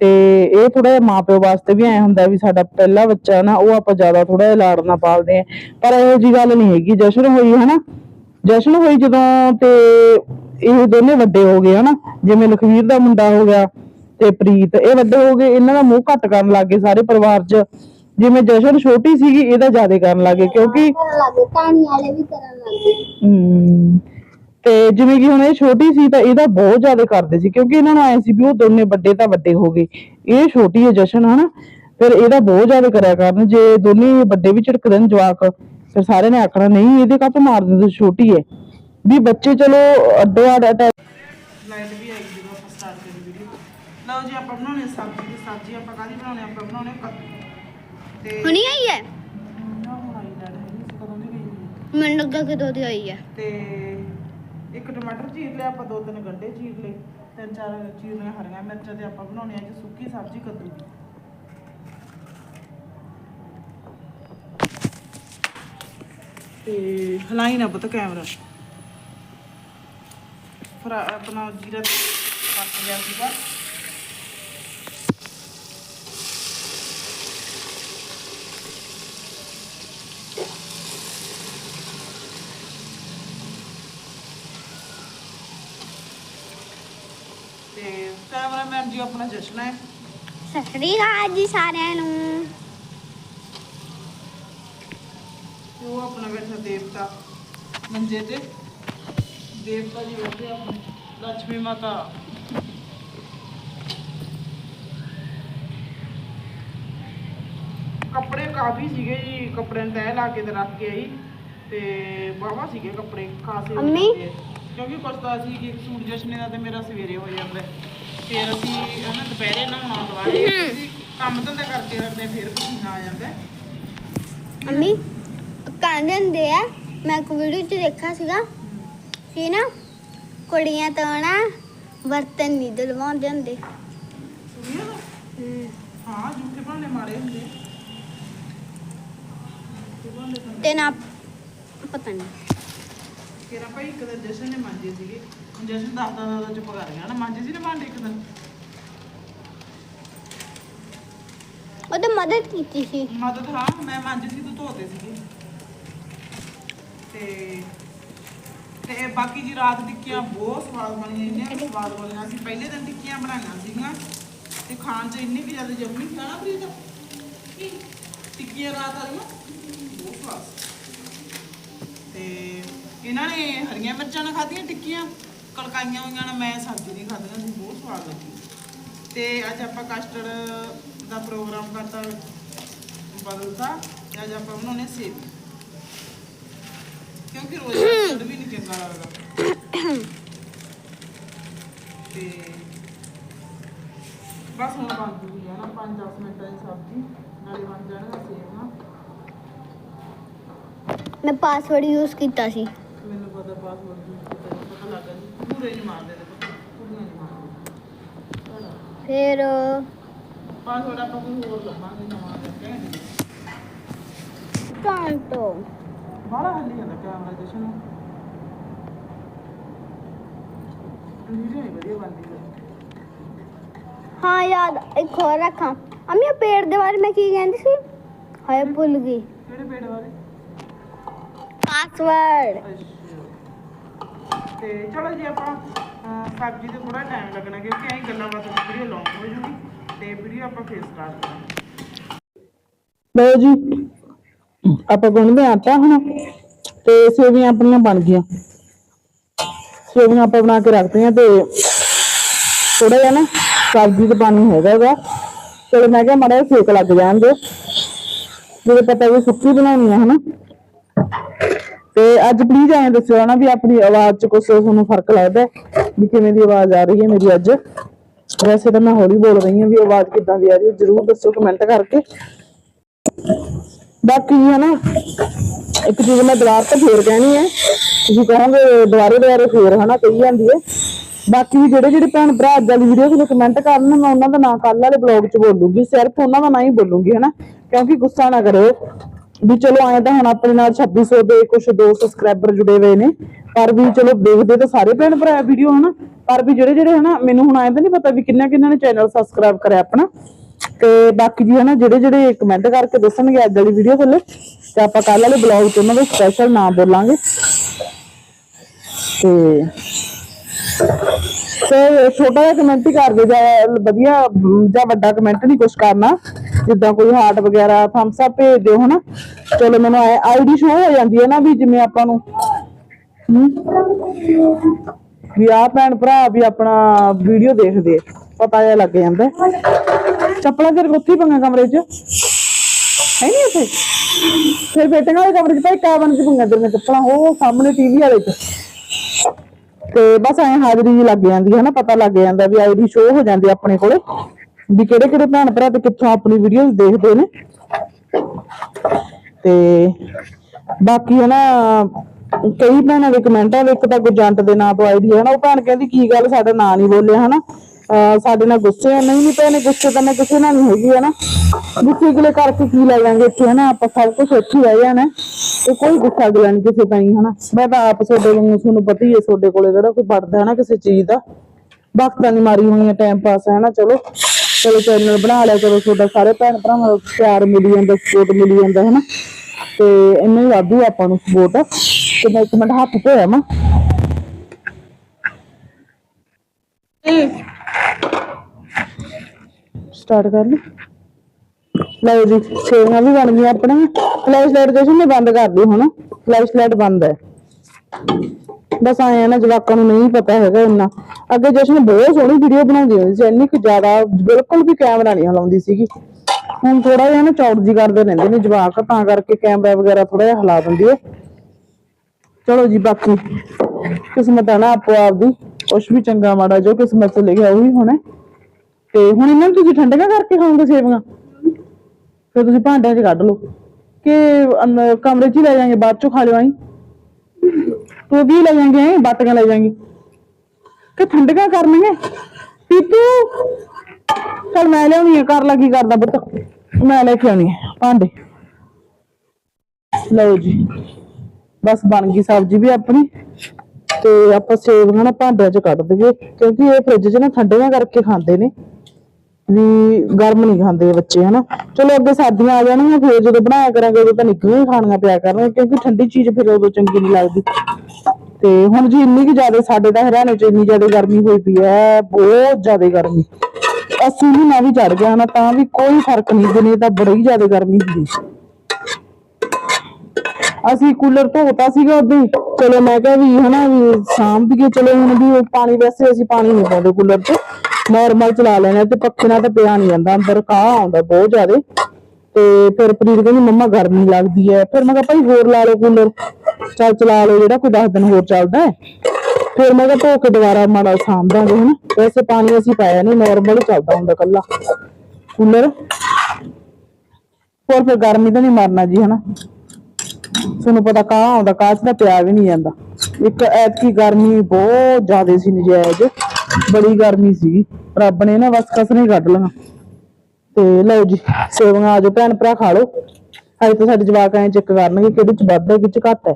ਤੇ ਇਹ ਥੋੜਾ ਜਿਹਾ ਮਾਪਿਓ ਵਾਸਤੇ ਵੀ ਐ ਹੁੰਦਾ ਵੀ ਸਾਡਾ ਪਹਿਲਾ ਬੱਚਾ ਨਾ ਉਹ ਆਪਾਂ ਜ਼ਿਆਦਾ ਥੋੜਾ ਜਿਹਾ ਲਾਡ ਨਾਲ ਪਾਲਦੇ ਆ ਪਰ ਇਹੋ ਜੀ ਗੱਲ ਨਹੀਂ ਹੈਗੀ। ਜਸ਼ਨ ਹੋਈ ਹਨਾ? ਜਸ਼ਨ ਹੋਈ ਜਦੋਂ ਤੇ ਇਹ ਦੋਨੇ ਵੱਡੇ ਹੋ ਗਏ ਹਨਾ? ਜਿਵੇਂ ਲਖਵੀਰ ਦਾ ਮੁੰਡਾ ਹੋ ਗਿਆ ਤੇ ਪ੍ਰੀਤ ਇਹ ਵੱਡੇ ਹੋ ਗਏ। ਇਹਨਾਂ ਦਾ ਮੂੰਹ ਘੱਟ ਕਰਨ ਲੱਗ ਗਏ ਸਾਰੇ ਪਰਿਵਾਰ 'ਚ। ਜਿਵੇਂ ਜਸ਼ਨ ਛੋਟੀ ਸੀਗੀ ਇਹਦਾ ਜ਼ਿਆਦਾ ਕਰਨ ਲੱਗ ਗਏ ਕਿਉਂਕਿ ਕਰਨ ਲੱਗੇ ਕਹਾਣੀ ਵਾਲੇ ਵੀ ਕਰਨ ਲੱਗੇ ਹਮ, ਤੇ ਜਿਵੇਂ ਕਿ ਹੁਣ ਇਹ ਛੋਟੀ ਸੀ ਤਾਂ ਇਹਦਾ ਬਹੁਤ ਜ਼ਿਆਦਾ ਕਰਦੇ ਸੀ ਕਿਉਂਕਿ ਇਹਨਾਂ ਨੂੰ ਆਏ ਸੀ ਵੀ ਉਹ ਦੋਨੇ ਵੱਡੇ ਤਾਂ ਵੱਡੇ ਹੋ ਗਏ। ਇਹ ਛੋਟੀ ਹੈ ਜਸ਼ਨ ਹਨਾ? ਫਿਰ ਇਹਦਾ ਬਹੁਤ ਜ਼ਿਆਦਾ ਕਰਿਆ ਕਰਨ ਜੇ ਦੋਨੇ ਵੱਡੇ ਵੀ ਝਿੜਕ ਦੇਣ ਜਵਾਕ ਫਿਰ ਸਾਰਿਆਂ ਨੇ ਆਖਣਾ ਨਹੀਂ ਇਹਦੇ ਕਾਹਤੋਂ ਮਾਰਦੇ ਤੁਸੀਂ ਛੋਟੀ ਹੈ? ਵੀ ਬੱਚੇ ਚਲੋ ਅੱਡੋ ਅੱਡ ਲਾਈਟ ਵੀ ਆਈ ਜਦੋਂ ਆਪਾਂ ਸਟਾਰਟ ਕਰੀ ਵੀਡੀਓ ਲਓ ਜੀ ਆਪਾਂ ਬਣਾਉਣੇ ਸਬਜ਼ੀ ਦੀ ਸਬਜ਼ੀ ਆਪਾਂ ਕਾਹਦੀ ਬਣਾਉਣੇ ਆਪਾਂ ਬਣਾਉਣੇ ਕੱਦੂ ਤੇ ਹੁਣੀ ਆਈ ਹੈ। ਮੈਨੂੰ ਲੱਗਾ ਕਿ ਦੋ ਦੀ ਆਈ ਹੈ। ਤੇ ਇੱਕ ਟਮਾਟਰ ਚੀਰ ਲਿਆ, ਆਪਾਂ ਦੋ ਤਿੰਨ ਗੰਢੇ ਚੀਰ ਲਏ, ਤਿੰਨ ਚਾਰ ਚੀਰਨੀਆਂ ਹਰੀਆਂ ਮਿਰਚਾਂ ਤੇ ਆਪਾਂ ਬਣਾਉਣੇ ਆ ਜੀ ਸੁੱਕੀ ਸਬਜ਼ੀ ਕੱਦੂ ਦੀ। ਤੇ ਹਲਾਈ ਨਾ ਪੁੱਤ ਕੈਮਰਾ। ਫਿਰ ਆਪਣਾ ਜੀਰਾ ਪੱਕ ਗਿਆ ਸੀਗਾ ਤੇ ਕੈਮਰਾਮੈਨ ਜੀ ਆਪਣਾ ਜਸ਼ਨ ਹੈ। ਸਤਿ ਸ਼੍ਰੀ ਅਕਾਲ ਜੀ ਸਾਰਿਆਂ ਨੂੰ। ਉਹ ਆਪਣਾ ਬੈਠਾ ਦੇਵਤਾ। ਮੰਜੇ ਤੇ। ਦੇਵਤਾ ਜੀ ਬੈਠੇ ਆਪਣੇ। ਲక్ష్ਮੀ ਮਾਤਾ। ਕੱਪੜੇ ਕਾਫੀ ਸੀਗੇ ਜੀ ਕੱਪੜਿਆਂ ਨੂੰ ਤੈਅ ਲਾ ਕੇ ਤੇ ਰੱਖ ਕੇ ਆਈ। ਤੇ ਬਾਵਾ ਸੀਗੇ ਕੱਪੜੇ ਖਾਸੇ ਹੋ ਅੰਮੀ? ਜਾਂਦੇ ਆ। ਕਿਉਂਕਿ ਕੁਛ ਤਾਂ ਅਸੀਂ ਕਿ ਸੂਟ ਜਸ਼ਨੇ ਦਾ ਤੇ ਮੇਰਾ ਸਵੇਰੇ ਹੋ ਜਾਂਦਾ। ਹੈ। ਫਿਰ ਅਸੀਂ ਹਨਾ ਦੁਪਹਿਰੇ ਨਹਾਉਣਾ ਦੁਆਰੇ ਅਸੀਂ ਕੰਮ ਧੰਦਾ ਕਰਕੇ ਰੱਖਦੇ ਹਾਂ, ਫਿਰ ਪਸੀਨਾ ਆ ਜਾਂਦਾ। ਹੈ। ਅੰਮੀ ਕਹਿੰਦੇ ਹੁੰਦੇ ਆ। ਮੈਂ ਇੱਕ ਵੀਡੀਓ 'ਚ ਦੇਖਿਆ ਸੀਗਾ। ਕਿ ਨਾ ਕੁੜੀਆਂ ਤੋਂ ਨਾ ਬਰਤਨ ਨਹੀਂ ਧੁਲਵਾਉਂਦੇ ਹੁੰਦੇ। ਸੁਣਿਆ ਨਾ ਹਾਂ। ਝੂਠੇ ਭਾਂਡੇ ਮਾਰੇ ਹੁੰਦੇ। ਆ। ਤੇ ਨਾ ਪਤਾ ਨਹੀਂ ਤੇਰਾ ਭਾਈ ਇੱਕ ਦਿਨ ਜਸ਼ਨ ਨੇ ਮਾਂਜੇ ਸੀਗੇ। ਹੁਣ ਜਸ਼ਨ ਦੱਸਦਾ ਦੱਸਦਾ ਚੁੱਪ ਕਰ ਗਿਆ ਨਾ ਮਾਂਜੇ ਸੀ ਨਾ ਭਾਂਡੇ ਇੱਕ ਦਿਨ? ਉਹਦੇ ਮਦਦ ਕੀਤੀ ਸੀ। ਮਦਦ ਹਾਂ ਮੈਂ ਮਾਂਜੇ ਸੀ ਤੂੰ ਧੋਤੇ ਸੀਗੇ। ਤੇ ਤੇ ਬਾਕੀ ਜੀ ਰਾਤ ਟਿੱਕੀਆਂ ਬਹੁਤ ਸਵਾਦ ਬਣੀਆਂ ਇੰਨੀਆਂ ਕੁ ਸਵਾਦ ਬਣੀਆਂ। ਅਸੀਂ ਪਹਿਲੇ ਦਿਨ ਟਿੱਕੀਆਂ ਬਣਾਈਆਂ ਸੀਗੀਆਂ ਤੇ ਖਾਣ 'ਚ ਇੰਨੀ ਕਿ ਜ਼ਿਆਦਾ ਜੰਮੀ ਖਾਣਾ ਪ੍ਰੀਤ? ਟਿੱਕੀਆਂ ਰਾਤ ਵਾਲੀਆਂ? ਬਹੁਤ ਸਵਾਦ। ਤੇ ਇਹਨਾਂ ਨੇ ਹਰੀਆਂ ਮਿਰਚਾਂ ਨਾਲ ਖਾਧੀਆਂ, ਟਿੱਕੀਆਂ ਕੜਕਾਈਆਂ ਹੋਈਆਂ ਨਾਲ ਮੈਂ ਸਬਜ਼ੀ ਨਹੀਂ ਖਾਧੀਆਂ ਸੀ ਬਹੁਤ ਸਵਾਦ ਲੱਗੀ। ਤੇ ਅੱਜ ਆਪਾਂ ਕਸਟਰਡ ਦਾ ਪ੍ਰੋਗਰਾਮ ਕਰਤਾ, ਬਦਲਤਾ, ਤੇ ਅੱਜ ਆਪਾਂ ਬਣਾਉਣੇ ਸੇਬ ਕਿਉਂਕਿ ਰੋਜ਼ ਕਸਟਰਡ ਵੀ ਨਹੀਂ ਚੰਗਾ ਲੱਗਦਾ। ਤੇ ਬਸ ਹੁਣ ਬਣ ਜੂਗੀ ਨਾ 5-10 ਮਿੰਟਾਂ ਦੀ ਸਬਜ਼ੀ, ਨਾਲੇ ਬਣ ਜਾਣਗਾ ਸੇਬ ਨਾ ਮੈਂ ਪਾਸਵਰਡ ਯੂਜ਼ ਕੀਤਾ ਸੀ। ਮੈਨੂੰ ਪਤਾ ਪਾਸਵਰਡ ਯੂਜ਼ ਕੀਤਾ ਸੀ, ਪਤਾ ਲੱਗ ਗਿਆ ਜੀ। ਪੂਰੇ ਨਹੀਂ ਮਾਰਦੇ ਤੇ ਪੂਰੀਆਂ ਨਹੀਂ ਮਾਰਦੇ ਫਿਰ ਪਾਸਵਰਡ ਆਪਾਂ ਕੋਈ ਹੋਰ ਲੱਭਾਂਗੇ ਨਵਾਂ ਕਰਕੇ ਕਾਂਟੋ ਬਾਹਲਾ ਹੱਲੀ ਜਾਂਦਾ ਕੈਮਰਾ ਜਸ਼ਨ ਨੂੰ। ਵੀਡੀਓ ਨਹੀਂ ਵਧੀਆ ਬਣਦੀ ਫਿਰ ਹਾਂ ਯਾਦ ਇੱਕ ਹੋਰ ਰੱਖਾਂ। ਅੰਮੀ ਪੇੜ ਦੇ ਬਾਰੇ ਮੈਂ ਕੀ ਕਹਿੰਦੀ ਸੀ? ਹਾਏ ਭੁੱਲ ਗਈ। ਕਿਹੜੇ ਪੇੜ ਬਾਰੇ? ਪਾਸਵਰਡ ਤੇ ਚਲੋ ਜੀ ਆਪਾਂ ਸਬਜ਼ੀ ਤੇ ਥੋੜਾ ਟਾਈਮ ਲੱਗਣਾ ਕਿਉਂਕਿ ਐਂ ਗੱਲਾਂ ਬਾਤਾਂ ਵੀਡੀਓ ਲੌਂਗ ਹੋ ਜੂਗੀ ਤੇ ਵੀਡੀਓ ਆਪਾਂ ਫੇਰ ਸਟਾਰਟ ਕਰਾਂਗੇ। ਲਓ ਜੀ, ਆਪਾਂ ਗੁੰਨਦੇ ਆਟਾ ਹੁਣ ਤੇ ਸੇਵੀਆਂ ਆਪਣੀਆਂ ਬਣ ਗਈਆਂ। ਸੇਵੀਆਂ ਆਪਾਂ ਬਣਾ ਕੇ ਰੱਖਦੇ ਹਾਂ ਤੇ ਥੋੜਾ ਜਿਹਾ ਨਾ ਸਬਜ਼ੀ ਤੇ ਪਾਣੀ ਹੈਗਾ ਚਲੋ ਮੈਂ ਕਿਹਾ ਮੜਾ ਸੇਕ ਲੱਗ ਜਾਣਗੇ। ਜਿਹੜੇ ਪਤਾ ਵੀ ਸੁੱਕੀ ਬਣਾਉਣੀ ਆ ਹਨਾ। ਤੇ ਅੱਜ ਪਲੀਜ਼ ਐਂ ਦੱਸਿਓ ਨਾ ਵੀ ਆਪਣੀ ਆਵਾਜ਼ 'ਚ ਕੁਛ ਤੁਹਾਨੂੰ ਫ਼ਰਕ ਲੱਗਦਾ ਵੀ ਕਿਵੇਂ ਦੀ ਆਵਾਜ਼ ਆ ਰਹੀ ਹੈ ਮੇਰੀ ਅੱਜ? ਵੈਸੇ ਤਾਂ ਮੈਂ ਹੌਲੀ ਬੋਲ ਰਹੀ ਹਾਂ ਵੀ ਆਵਾਜ਼ ਕਿੱਦਾਂ ਦੀ ਆ ਰਹੀ ਹੈ, ਜਰੂਰ ਦੱਸੋ ਕਮੈਂਟ ਕਰਕੇ। ਬਾਕੀ ਹੈ ਨਾ ਇੱਕ ਚੀਜ਼ ਮੈਂ ਦੁਬਾਰਾ ਤੋਂ ਫੇਰ ਕਹਿਣੀ ਹੈ, ਤੁਸੀਂ ਕਹੋਗੇ ਦੁਬਾਰੇ ਦੁਬਾਰੇ ਫੇਰ ਹਨਾ ਕਹੀ ਜਾਂਦੀ ਹੈ। ਬਾਕੀ ਜਿਹੜੇ ਜਿਹੜੇ ਭੈਣ ਭਰਾ ਅੱਜ ਵਾਲੀ ਵੀਡੀਓ ਤੇ ਕਮੈਂਟ ਕਰਨ, ਮੈਂ ਉਹਨਾਂ ਦਾ ਨਾਂ ਕੱਲ ਵਾਲੇ ਬਲੌਗ 'ਚ ਬੋਲੂਗੀ, ਸਿਰਫ ਉਹਨਾਂ ਦਾ ਨਾਂ ਹੀ ਬੋਲੂਗੀ ਹਨਾ, ਕਿਉਂਕਿ ਗੁੱਸਾ ਨਾ ਕਰਿਓ। ਵੀ ਚਲੋ ਆਏ ਤਾਂ ਹੁਣ ਆਪਣੇ ਨਾਲ 2600 ਦੇ ਕੁਝ ਦੋ ਸਬਸਕ੍ਰਾਈਬਰ ਜੁੜੇ ਹੋਏ ਨੇ, ਪਰ ਵੀ ਚਲੋ ਦੇਖਦੇ ਤਾਂ ਸਾਰੇ ਭੈਣ ਭਰਾ ਵੀਡੀਓ ਹਨਾ? ਪਰ ਵੀ ਜਿਹੜੇ ਜਿਹੜੇ, ਹਨਾ, ਮੈਨੂੰ ਹੁਣ ਆਏ ਤਾਂ ਨਹੀਂ ਪਤਾ ਵੀ ਕਿੰਨਾ ਕਿੰਨਾ ਨੇ ਚੈਨਲ ਸਬਸਕ੍ਰਾਈਬ ਕਰਿਆ ਆਪਣਾ। ਤੇ ਬਾਕੀ ਜੀ, ਹਨਾ, ਜਿਹੜੇ ਜਿਹੜੇ ਕਮੈਂਟ ਕਰਕੇ ਦੱਸਣਗੇ ਅੱਜ ਵਾਲੀ ਵੀਡੀਓ ਥੱਲੇ, ਤੇ ਆਪਾਂ ਕੱਲ ਵਾਲੇ ਬਲੌਗ 'ਚ ਉਹਨਾਂ ਦਾ ਸਪੈਸ਼ਲ ਨਾਮ ਬੋਲਾਂਗੇ। ਤੇ ਤੇ ਛੋਟਾ ਜਿਹਾ ਕਮੈਂਟ ਹੀ ਕਰਦੇ ਦਿਓ ਵਧੀਆ, ਜਾਂ ਵੱਡਾ ਕਮੈਂਟ ਨਹੀਂ ਕੁਛ ਕਰਨਾ। ਜਿੱਦਾਂ ਕੋਈ ਹਾਰਟ ਵਗੈਰਾ ਥੰਬਸ ਅਪ ਭੇਜ ਦਿਓ, ਹਨਾ? ਚਲੋ, ਮੈਨੂੰ ਆਈਡੀ ਸ਼ੋ ਹੋ ਜਾਂਦੀ ਹੈ ਨਾ ਵੀ ਜਿਵੇਂ ਆਪਾਂ ਨੂੰ ਵੀ ਆ ਭੈਣ ਭਰਾ ਵੀ ਆਪਣਾ ਵੀਡੀਓ ਦੇਖਦੇ ਪਤਾ ਜਿਹਾ ਲੱਗ ਜਾਂਦਾ ਹੈ। ਚੱਪਲਾਂ ਫਿਰ ਉੱਥੇ ਪੰਗਾ ਕਮਰੇ 'ਚ? ਹੈ ਨਹੀਂ ਇੱਥੇ ਫਿਰ ਬੇਟੀਆਂ ਵਾਲੇ ਕਮਰੇ 'ਚ ਭਾਈ ਕਾਬਨ 'ਚ ਪੰਗਾ ਦਰ ਚੱਪਲਾਂ, ਉਹ ਸਾਹਮਣੇ ਟੀਵੀ ਵਾਲੇ 'ਚ। ਤੇ ਬਸ ਐ ਹਾਜ਼ਰੀ ਜੀ ਲੱਗ ਜਾਂਦੀ ਹੈ ਨਾ, ਪਤਾ ਲੱਗ ਜਾਂਦਾ ਵੀ ਆਈਡੀ ਸ਼ੋ ਹੋ ਜਾਂਦੀ ਆਪਣੇ ਕੋਲੇ। ਵੀ ਕਿਹੜੇ ਕਿਹੜੇ ਭੈਣ ਭਰਾ ਤੇ ਕਿੱਥੋਂ ਆਪਣੀ ਵੀਡੀਓਜ਼ ਦੇਖਦੇ ਨੇ। ਤੇ ਬਾਕੀ ਹੈ ਨਾ ਕਈ ਭੈਣਾਂ ਦੇ ਕਮੈਂਟਾਂ ਵਿੱਚ ਤਾਂ ਗੁਰਜੰਟ ਦੇ ਨਾਂ ਤੋਂ ਆਈਡੀ ਹੈ ਨਾ ਉਹ ਭੈਣ ਕਹਿੰਦੀ ਕੀ ਗੱਲ ਸਾਡਾ ਨਾਂ ਨਹੀਂ ਬੋਲਿਆ ਹਨਾ। ਸਾਡੇ ਨਾਲ ਗੁੱਸੇ ਆ, ਨਹੀਂ ਨਹੀਂ ਭੈਣੇ, ਗੁੱਸੇ ਤਾਂ ਮੈਂ ਕਿਸੇ ਨਾਲ ਨਹੀਂ ਹੈਗੀ ਹੈ ਗੁੱਸੇ ਗਿਲੇ ਕਰਕੇ ਕੀ ਲੈ ਜਾਾਂਗੇ ਇੱਥੇ ਹਨਾ, ਆਪਾਂ ਸਭ ਕੁਝ ਇੱਥੇ ਹੀ ਰਹਿ ਜਾਣਾ ਤੇ ਕੋਈ ਗੁੱਸਾ ਗਿਲਾ ਨਹੀਂ ਕਿਸੇ ਤਾਂ ਹਨਾ। ਮੈਂ ਤਾਂ ਆਪ ਤੁਹਾਡੇ ਨੂੰ ਤੁਹਾਨੂੰ ਪਤਾ ਹੀ ਹੈ, ਤੁਹਾਡੇ ਕੋਲੇ ਕਿਹੜਾ ਕੋਈ ਪੜਦਾ ਹੈ ਨਾ ਕਿਸੇ ਚੀਜ਼ ਦਾ। ਵਕਤਾਂ ਦੀ ਮਾਰੀ ਹੋਈ ਹੈ ਟਾਈਮ ਪਾਸ ਹੈ ਨਾ, ਚਲੋ। ਚਲੋ ਚੈਨਲ ਬਣਾ ਲਿਆ ਕਰੋ, ਤੁਹਾਡਾ ਸਾਰੇ ਭੈਣ ਭਰਾਵਾਂ ਦਾ ਪਿਆਰ ਮਿਲੀ ਜਾਂਦਾ ਸਪੋਰਟ ਮਿਲੀ ਜਾਂਦਾ ਹੈ ਨਾ ਤੇ ਇੰਨਾ ਹੀ ਵਾਧੂ ਆਪਾਂ ਨੂੰ ਸਪੋਰਟ ਤੇ ਮੈਂ ਇੱਕ ਮਿੰਟ ਹੱਥ ਧੋਇਆ ਮੈਂ ਸਟਾਰਟ ਕਰ ਲਈ। ਲਓ ਜੀ, ਸੇਵੀਆਂ ਵੀ ਬਣ ਗਈਆਂ ਆਪਣਾ ਫਲੈਸ਼ ਲਾਈਟ ਜਸ਼ਨ ਨੇ ਬੰਦ ਕਰ ਦਿਓ ਹੁਣ ਫਲੈਸ਼ ਲਾਈਟ ਬੰਦ ਹੈ। ਬਸ ਆਏ ਨਾ, ਜਵਾਕਾਂ ਨੂੰ ਨਹੀਂ ਪਤਾ ਹੈਗਾ ਇੰਨਾ। ਅੱਗੇ ਜਸ਼ਨ ਬਹੁਤ ਸੋਹਣੀ ਵੀਡੀਓ ਬਣਾਉਂਦੀ ਹੁੰਦੀ ਸੀ, ਇੰਨੀ ਕੁ ਜ਼ਿਆਦਾ ਬਿਲਕੁਲ ਵੀ ਕੈਮਰਾ ਨਹੀਂ ਹਲਾਉਂਦੀ ਸੀਗੀ। ਹੁਣ ਥੋੜਾ ਜਿਹਾ ਨਾ ਚੌੜ ਜੀ ਕਰਦੇ ਰਹਿੰਦੇ ਨੇ ਜਵਾਕ, ਤਾਂ ਕਰਕੇ ਕੈਮਰਾ ਵਗੈਰਾ ਥੋੜਾ ਜਿਹਾ ਹਿਲਾ ਦਿੰਦੀ ਹੈ ਚਲੋ ਜੀ, ਬਾਕੀ ਕਿਸਮਤ ਹੈ ਨਾ ਆਪੋ ਆਪ ਦੀ ਕੁਛ ਵੀ ਚੰਗਾ ਮਾੜਾ ਜੋ ਕਿਸਮਤ ਚ ਲਿਖਿਆ ਉਹੀ ਹੋਣਾ ਹੈ। ਤੇ ਹੁਣ ਇਹਨਾਂ ਨੂੰ ਤੁਸੀਂ ਠੰਡੀਆਂ ਕਰਕੇ ਖਾਓਗੇ ਸੇਵੀਆਂ? ਫਿਰ ਤੁਸੀਂ ਭਾਂਡਿਆਂ 'ਚ ਕੱਢ ਲਓ। ਕਿ ਕਮਰੇ 'ਚ ਹੀ ਲੈ ਜਾਾਂਗੇ ਬਾਅਦ 'ਚੋਂ ਖਾ ਲਿਓ ਆਈ। ਤੂੰ ਵੀ ਲੈ ਜਾਾਂਗੇ ਬਾਟੀਆਂ ਲੈ ਜਾਾਂਗੇ ਕਿ ਠੰਡੀਆਂ ਕਰਨੀਆਂ? ਪੀਤੂ, ਚਲ ਮੈਂ ਲਿਆਉਣੀ ਆ, ਕਰ ਲਾ ਕੀ ਕਰਦਾ ਪੁੱਤ। ਮੈਂ ਲੈ ਕੇ ਆਉਣੀ ਆ, ਭਾਂਡੇ। ਲਓ ਜੀ, ਬਸ ਬਣ ਗਈ ਸਬਜ਼ੀ ਵੀ ਆਪਣੀ। ਤੇ ਆਪਾਂ ਸੇਬ ਨਾ ਭਾਂਡਿਆਂ 'ਚ ਕੱਢ ਦਈਏ, ਕਿਉਂਕਿ ਇਹ ਫ੍ਰਿਜ 'ਚ ਨਾ ਠੰਡੀਆਂ ਕਰਕੇ ਖਾਂਦੇ ਨੇ। ਵੀ ਗਰਮ ਨਹੀਂ ਖਾਂਦੇ ਬੱਚੇ, ਹਨਾ? ਚਲੋ ਅੱਗੇ ਸਰਦੀਆਂ ਆ ਜਾਣਗੀਆਂ, ਫਿਰ ਜਦੋਂ ਬਣਾਇਆ ਕਰਾਂਗੇ, ਉਦੋਂ ਤਾਂ ਨਿੱਕੀਆਂ ਹੀ ਖਾਣੀਆਂ ਪਿਆ ਕਰਨਗੀਆਂ, ਕਿਉਂਕਿ ਠੰਡੀ ਚੀਜ਼ ਫਿਰ ਉਦੋਂ ਚੰਗੀ ਨਹੀਂ ਲੱਗਦੀ। ਤੇ ਹੁਣ ਜੀ ਇੰਨੀ ਕਿ ਜ਼ਿਆਦਾ, ਸਾਡੇ ਤਾਂ ਹਰਿਆਣੇ 'ਚ ਇੰਨੀ ਜ਼ਿਆਦਾ ਗਰਮੀ ਹੋਈ ਪਈ ਹੈ, ਬਹੁਤ ਜ਼ਿਆਦਾ ਗਰਮੀ। ਅਸੀਂ ਮਹੀਨਾ ਵੀ ਚੜ ਗਿਆ ਨਾ, ਤਾਂ ਵੀ ਕੋਈ ਫ਼ਰਕ ਨਹੀਂ, ਦਿਨੇ ਤਾਂ ਬੜੀ ਜ਼ਿਆਦਾ ਗਰਮੀ ਹੁੰਦੀ ਅਸੀਂ ਕੂਲਰ ਧੋਤਾ ਸੀਗਾ ਉਦੋਂ ਹੀ। ਚਲੋ ਮੈਂ ਕਿਹਾ ਵੀ ਹਨਾ, ਵੀ ਸ਼ਾਮ ਦੀ ਚਲੋ ਹੁਣ ਵੀ ਪਾਣੀ, ਵੈਸੇ ਅਸੀਂ ਪਾਣੀ ਨਹੀਂ ਪਾਉਂਦੇ ਕੂਲਰ 'ਚ। ਨਾਰਮਲ ਚਲਾ ਲੈਣਾ ਤੇ ਪੱਖੇ ਨਾਲ ਤਾਂ ਪਿਆ ਨਹੀਂ ਜਾਂਦਾ, ਅੰਦਰ ਕਾਹ ਆਉਂਦਾ ਬਹੁਤ ਜ਼ਿਆਦਾ। ਤੇ ਫਿਰ ਪ੍ਰੀਤ ਕਹਿੰਦੀ, ਮੰਮਾ, ਗਰਮੀ ਲੱਗਦੀ ਹੈ। ਫਿਰ ਮੈਂ ਕਿਹਾ, ਭਾਈ ਹੋਰ ਲਾ ਲਓ ਕੂਲਰ। ਚੱਲ ਚਲਾ ਲਓ, ਜਿਹੜਾ ਕੋਈ 10 ਦਿਨ ਹੋਰ ਚੱਲਦਾ ਹੈ। ਫਿਰ ਮੈਂ ਕਿਹਾ, ਧੋ ਕੇ ਦੁਬਾਰਾ ਮਾੜਾ ਸਾਂਭ ਦਾਂਗੇ, ਹਨਾ? ਵੈਸੇ ਪਾਣੀ ਅਸੀਂ ਪਾਇਆ ਨਹੀਂ ਨਾਰਮਲ ਚੱਲਦਾ ਹੁੰਦਾ ਕੱਲਾ ਕੂਲਰ। ਹੋਰ ਫਿਰ ਗਰਮੀ ਤਾਂ ਨਹੀਂ ਮਰਨਾ ਜੀ, ਹਨਾ? ਤੁਹਾਨੂੰ ਪਤਾ ਕਾਹ ਆਉਂਦਾ ਕਾਹ ਚ ਤਾਂ ਪਿਆ ਵੀ ਨਹੀਂ ਜਾਂਦਾ। ਇੱਕ ਐਤਕੀ ਗਰਮੀ ਬਹੁਤ ਜ਼ਿਆਦਾ ਸੀ ਨਜਾਇਜ਼। ਬੜੀ ਗਰਮੀ ਸੀਗੀ। ਰੱਬ ਨੇ ਨਾ ਬਸ ਕਸਰੇ ਕੱਢ ਲਗਾ ਤੇ ਲਓ ਜੀ, ਸੇਵੀਆਂ ਆਜੋ ਭੈਣ ਭਰਾ ਖਾ ਲਓ। ਹਜੇ ਤਾਂ ਸਾਡੇ ਜਵਾਕ ਐਂ ਚੈੱਕ ਕਰਨਗੇ ਕਿਹਦੇ ਚ ਵੱਧ ਹੈ, ਕਿਹਦੇ ਚ ਘੱਟ ਹੈ।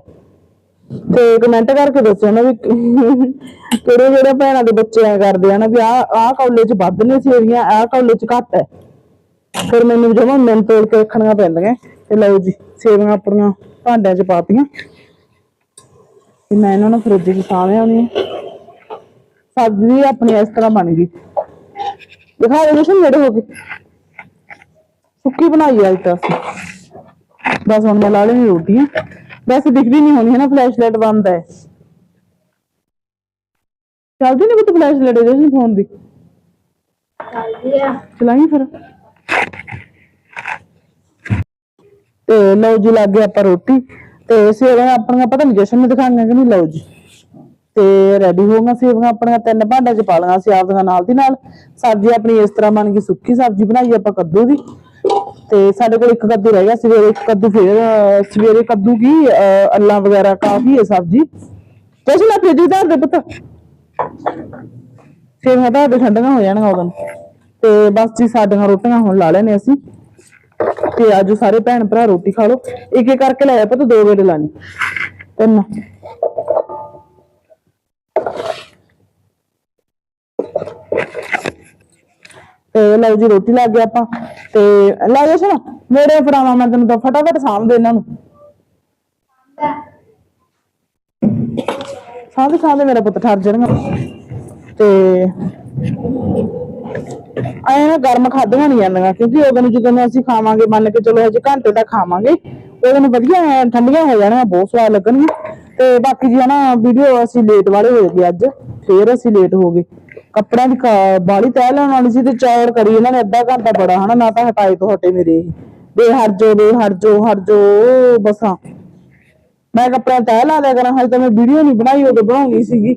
ਤੇ ਕਮੈਂਟ ਕਰਕੇ ਦੱਸਿਓ ਨਾ ਵੀ ਕਿਹੜੇ ਜਿਹੜੇ ਭੈਣਾਂ ਦੇ ਬੱਚੇ ਐ ਕਰਦੇ ਆ ਨਾ ਵੀ ਆਹ ਆਹ ਕੌਲੇ ਚ ਵੱਧ ਨੇ ਸੇਵੀਆਂ, ਆਹ ਕੌਲੇ ਚ ਘੱਟ ਹੈ। ਫਿਰ ਮੈਨੂੰ ਜਮਾ ਮਿੰਟ ਤੋੜ ਕੇ ਰੱਖਣੀਆਂ ਪੈਂਦੀਆਂ। ਤੇ ਲਓ ਜੀ, ਸੇਵੀਆਂ ਆਪਣੀਆਂ ਭਾਂਡਿਆਂ 'ਚ ਪਾਤੀਆਂ। ਤੇ ਮੈਂ ਇਹਨਾਂ ਨੂੰ ਫਰਿੱਜ 'ਚ ਸਾਂਭ ਆਉਣੀ ਸਬਜ਼ੀ ਆਪਣੀ ਇਸ ਤਰ੍ਹਾਂ ਬਣ ਗਈ। ਦਿਖਾ ਦੇ ਜਸ਼ਨ ਨੇੜੇ ਹੋ ਕੇ। ਸੁੱਕੀ ਬਣਾਈ ਆ ਤਾਂ ਅਸੀਂ। ਬਸ ਹੁਣ ਮੈਂ ਲਾ ਲੈਣੀ ਰੋਟੀਆਂ ਵੈਸੇ ਦਿਖਦੀ ਨਹੀਂ ਹੋਣੀ ਹੈ ਨਾ ਫਲੈਸ਼ ਲਾਈਟ ਬੰਦ ਹੈ ਚੱਲਦੀ ਨਹੀਂ ਬੁੱਤ ਫਲੈਸ਼ ਲਾਈਟ ਜਸ਼ਨ ਫੋਨ ਦੀ? ਚਲਾਈ ਫਿਰ। ਤੇ ਲਓ ਜੀ ਲੱਗ ਗਿਆ ਆਪਾਂ ਰੋਟੀ। ਤੇ ਸੇਵੀਆਂ ਆਪਣੀਆਂ ਪਤਾ ਨਹੀਂ ਜਸ਼ਨ ਨੇ ਦਿਖਾਈਆਂ ਕਿ ਨਹੀਂ ਲਓ ਜੀ। ਤੇ ਰੈਡੀ ਹੋ ਗਈਆਂ ਸੇਵੀਆਂ ਆਪਣੀਆਂ ਤਿੰਨ ਭਾਂਡਿਆਂ 'ਚ ਪਾ ਲਈਆਂ ਸੀ ਆਪਦੀਆਂ ਨਾਲ ਦੀ ਨਾਲ। ਸਬਜ਼ੀ ਆਪਣੀ ਇਸ ਤਰ੍ਹਾਂ ਬਣ ਗਈ ਸੁੱਕੀ ਸਬਜ਼ੀ ਬਣਾਈ ਆਪਾਂ ਕੱਦੂ ਦੀ। ਤੇ ਸਾਡੇ ਕੋਲ ਇੱਕ ਕੱਦੂ ਰਹਿ ਗਿਆ ਸਵੇਰੇ ਇੱਕ ਕੱਦੂ ਫੇਰ ਸਵੇਰੇ ਕੱਦੂ ਕੀ ਅਹ, ਵਗੈਰਾ ਕਾਫੀ ਹੈ ਸਬਜ਼ੀ। ਕੁਛ ਨਾ ਫ੍ਰਿਜ ਧਰ ਦੇ ਪੁੱਤ। ਫਿਰ ਹਟਾ ਦੇ ਠੰਡੀਆਂ ਹੋ ਜਾਣਗੀਆਂ ਉਦੋਂ। ਤੇ ਬਸ ਜੀ ਸਾਡੀਆਂ ਰੋਟੀਆਂ ਹੁਣ ਲਾ ਲੈਣੇ ਅਸੀਂ। ਤੇ ਅੱਜ ਸਾਰੇ ਭੈਣ ਭਰਾ ਰੋਟੀ ਖਾ ਲਓ। ਇੱਕ ਇੱਕ ਕਰਕੇ ਲੈ ਆ ਪੁੱਤ ਦੋ ਵੇਲੇ ਲਾਣੀ ਤਿੰਨ। ਤੇ ਲਓ ਜੀ, ਰੋਟੀ ਲੱਗ ਗਿਆ ਆਪਾਂ। ਤੇ ਲੈ ਜਾ ਸੁਣ ਮੇਰੇ ਫੜਾਵਾਂ ਮੈਂ ਤੈਨੂੰ ਤਾਂ, ਫਟਾਫਟ ਸਾਂਭ ਦੇ ਇਹਨਾਂ ਨੂੰ। ਸਾਂਭ ਸਾਂਭ ਮੇਰਾ ਪੁੱਤ, ਠਰ ਜਾਣਗਾ। ਤੇ ਆਏ ਨਾ ਗਰਮ ਖਾਧੀਆਂ ਨਹੀਂ ਜਾਂਦੀਆਂ, ਕਿਉਂਕਿ ਉਦੋਂ ਨੂੰ ਜਦੋਂ ਅਸੀਂ ਖਾਵਾਂਗੇ, ਮੰਨ ਕੇ ਚਲੋ ਹਜੇ ਘੰਟੇ ਤੱਕ ਖਾਵਾਂਗੇ ਉਦੋਂ ਵਧੀਆ ਠੰਡੀਆਂ ਹੋ ਜਾਣਗੀਆਂ, ਬਹੁਤ ਸਵਾਦ ਲੱਗਣਗੀਆਂ। ਤੇ ਬਾਕੀ ਜੀ ਨਾ ਵੀਡੀਓ ਅਸੀਂ ਲੇਟ ਵਾਲੇ ਹੋ ਗਏ ਅੱਜ, ਫੇਰ ਅਸੀਂ ਲੇਟ ਹੋ ਗਏ। ਕੱਪੜਿਆਂ ਦੀ ਬਾਲੀ ਤੈਅ ਲਾਉਣ ਵਾਲੀ ਸੀ ਤੇ ਚੌੜ ਕਰੀ ਇਹਨਾਂ ਨੇ, ਅੱਧਾ ਘੰਟਾ ਬੜਾ ਹਨਾ ਨਾ ਤਾਂ ਹਟਾਏ ਤੋਂ ਹਟੇ ਮੇਰੇ। ਇਹ। ਬੇ ਹਟ ਜੋ ਬੇ ਬਸਾਂ। ਮੈਂ ਕੱਪੜਿਆਂ ਤੈਅ ਲਾ ਲਿਆ ਕਰਾਂ, ਹਜੇ ਤਾਂ ਮੈਂ ਵੀਡੀਓ ਨਹੀਂ ਬਣਾਈ, ਉਦੋਂ ਬਣਾਉਣੀ ਸੀਗੀ।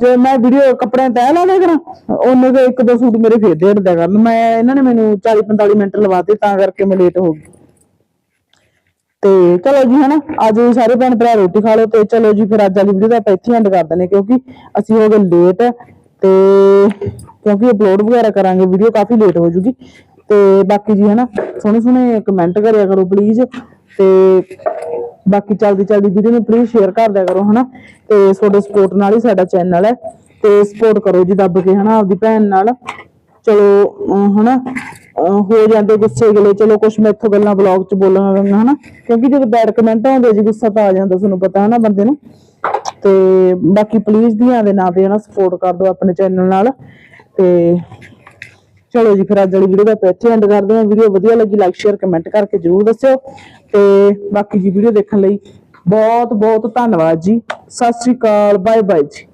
ਜੇ ਮੈਂ ਵੀਡੀਓ ਕੱਪੜਿਆਂ ਤੈਅ ਲਾ ਲਿਆ ਕਰਾਂ, ਉਹਨੇ ਦੇ ਇੱਕ ਦੋ ਸੂਟ ਮੇਰੇ ਫੇਰ ਦੇੜ ਦਿਆ ਕਰਨ। ਮੈਂ, ਇਹਨਾਂ ਨੇ ਮੈਨੂੰ 40 45 ਮਿੰਟ ਲਵਾਤੇ ਤਾਂ ਕਰਕੇ ਮੈਂ ਲੇਟ ਹੋ ਗਈ। ਤੇ ਚਲੋ ਜੀ ਹਨਾ, ਅੱਜ ਸਾਰੇ ਭੈਣ ਭਰਾ ਰੋਟੀ ਖਾ ਲਓ ਤੇ ਚਲੋ ਜੀ ਫਿਰ ਅੱਜ ਵਾਲੀ ਵੀਡੀਓ ਦਾ ਆਪਾਂ ਇੱਥੇ ਐਂਡ ਕਰ ਦਿੰਦੇ ਕਿਉਂਕਿ ਅਸੀਂ ਹੋ ਗਏ ਲੇਟ ਤੇ ਕਿਉਂਕਿ ਅਪਲੋਡ ਵਗੈਰਾ ਕਰਾਂਗੇ ਵੀਡੀਓ ਕਾਫੀ ਲੇਟ ਹੋ ਜੂਗੀ। ਤੇ ਬਾਕੀ ਜੀ ਹਨਾ, ਸੋਹਣੇ ਸੋਹਣੇ ਕਮੈਂਟ ਕਰਿਆ ਕਰੋ ਪਲੀਜ਼ ਤੇ ਬਾਕੀ ਚਲਦੀ ਚਲਦੀ ਵੀਡੀਓ ਨੂੰ ਪਲੀਜ਼ ਸ਼ੇਅਰ ਕਰ ਦਿਆ ਕਰੋ ਹਨਾ। ਤੇ ਤੁਹਾਡੇ ਸਪੋਰਟ ਨਾਲ ਹੀ ਸਾਡਾ ਚੈਨਲ ਹੈ ਤੇ ਸਪੋਰਟ ਕਰੋ ਜੀ ਦੱਬ ਕੇ ਹਨਾ, ਆਪਦੀ ਭੈਣ ਨਾਲ। ਚਲੋ ਹਨਾ ਹੋ ਜਾਂਦੇ ਗੁੱਸੇ ਗਲੇ ਚਲੋ ਕੁਛ ਮੈਂ ਗੱਲਾਂ ਬਲੌਗ 'ਚ ਬੋਲਾਂ ਗਈਆਂ ਹਨਾ? ਕਿਉਂਕਿ ਜਦੋਂ ਬੈਡ ਕਮੈਂਟ ਆਉਂਦੇ ਜੀ, ਗੁੱਸਾ ਤਾਂ ਆ ਜਾਂਦਾ ਤੁਹਾਨੂੰ ਪਤਾ, ਹਨਾ, ਬੰਦੇ ਨੂੰ? ਤੇ ਬਾਕੀ ਪਲੀਜ਼ ਧੀਆਂ ਦੇ ਨਾਂ ਤੇ, ਹਨਾ ਸਪੋਰਟ ਕਰ ਦਿਓ ਆਪਣੇ ਚੈਨਲ ਨਾਲ। ਤੇ ਚਲੋ ਜੀ, ਫਿਰ ਅੱਜ ਵਾਲੀ ਵੀਡੀਓ ਦਾ ਇੱਥੇ ਐਂਡ ਕਰਦੇ ਹਾਂ। ਵੀਡੀਓ ਵਧੀਆ ਲੱਗੀ ਲਾਈਕ ਸ਼ੇਅਰ ਕਮੈਂਟ ਕਰਕੇ ਜਰੂਰ ਦੱਸਿਓ। ਤੇ ਬਾਕੀ ਜੀ ਵੀਡੀਓ ਦੇਖਣ ਲਈ ਬਹੁਤ ਬਹੁਤ ਧੰਨਵਾਦ ਜੀ। ਸਤਿ ਸ਼੍ਰੀ ਅਕਾਲ ਬਾਏ ਬਾਏ ਜੀ।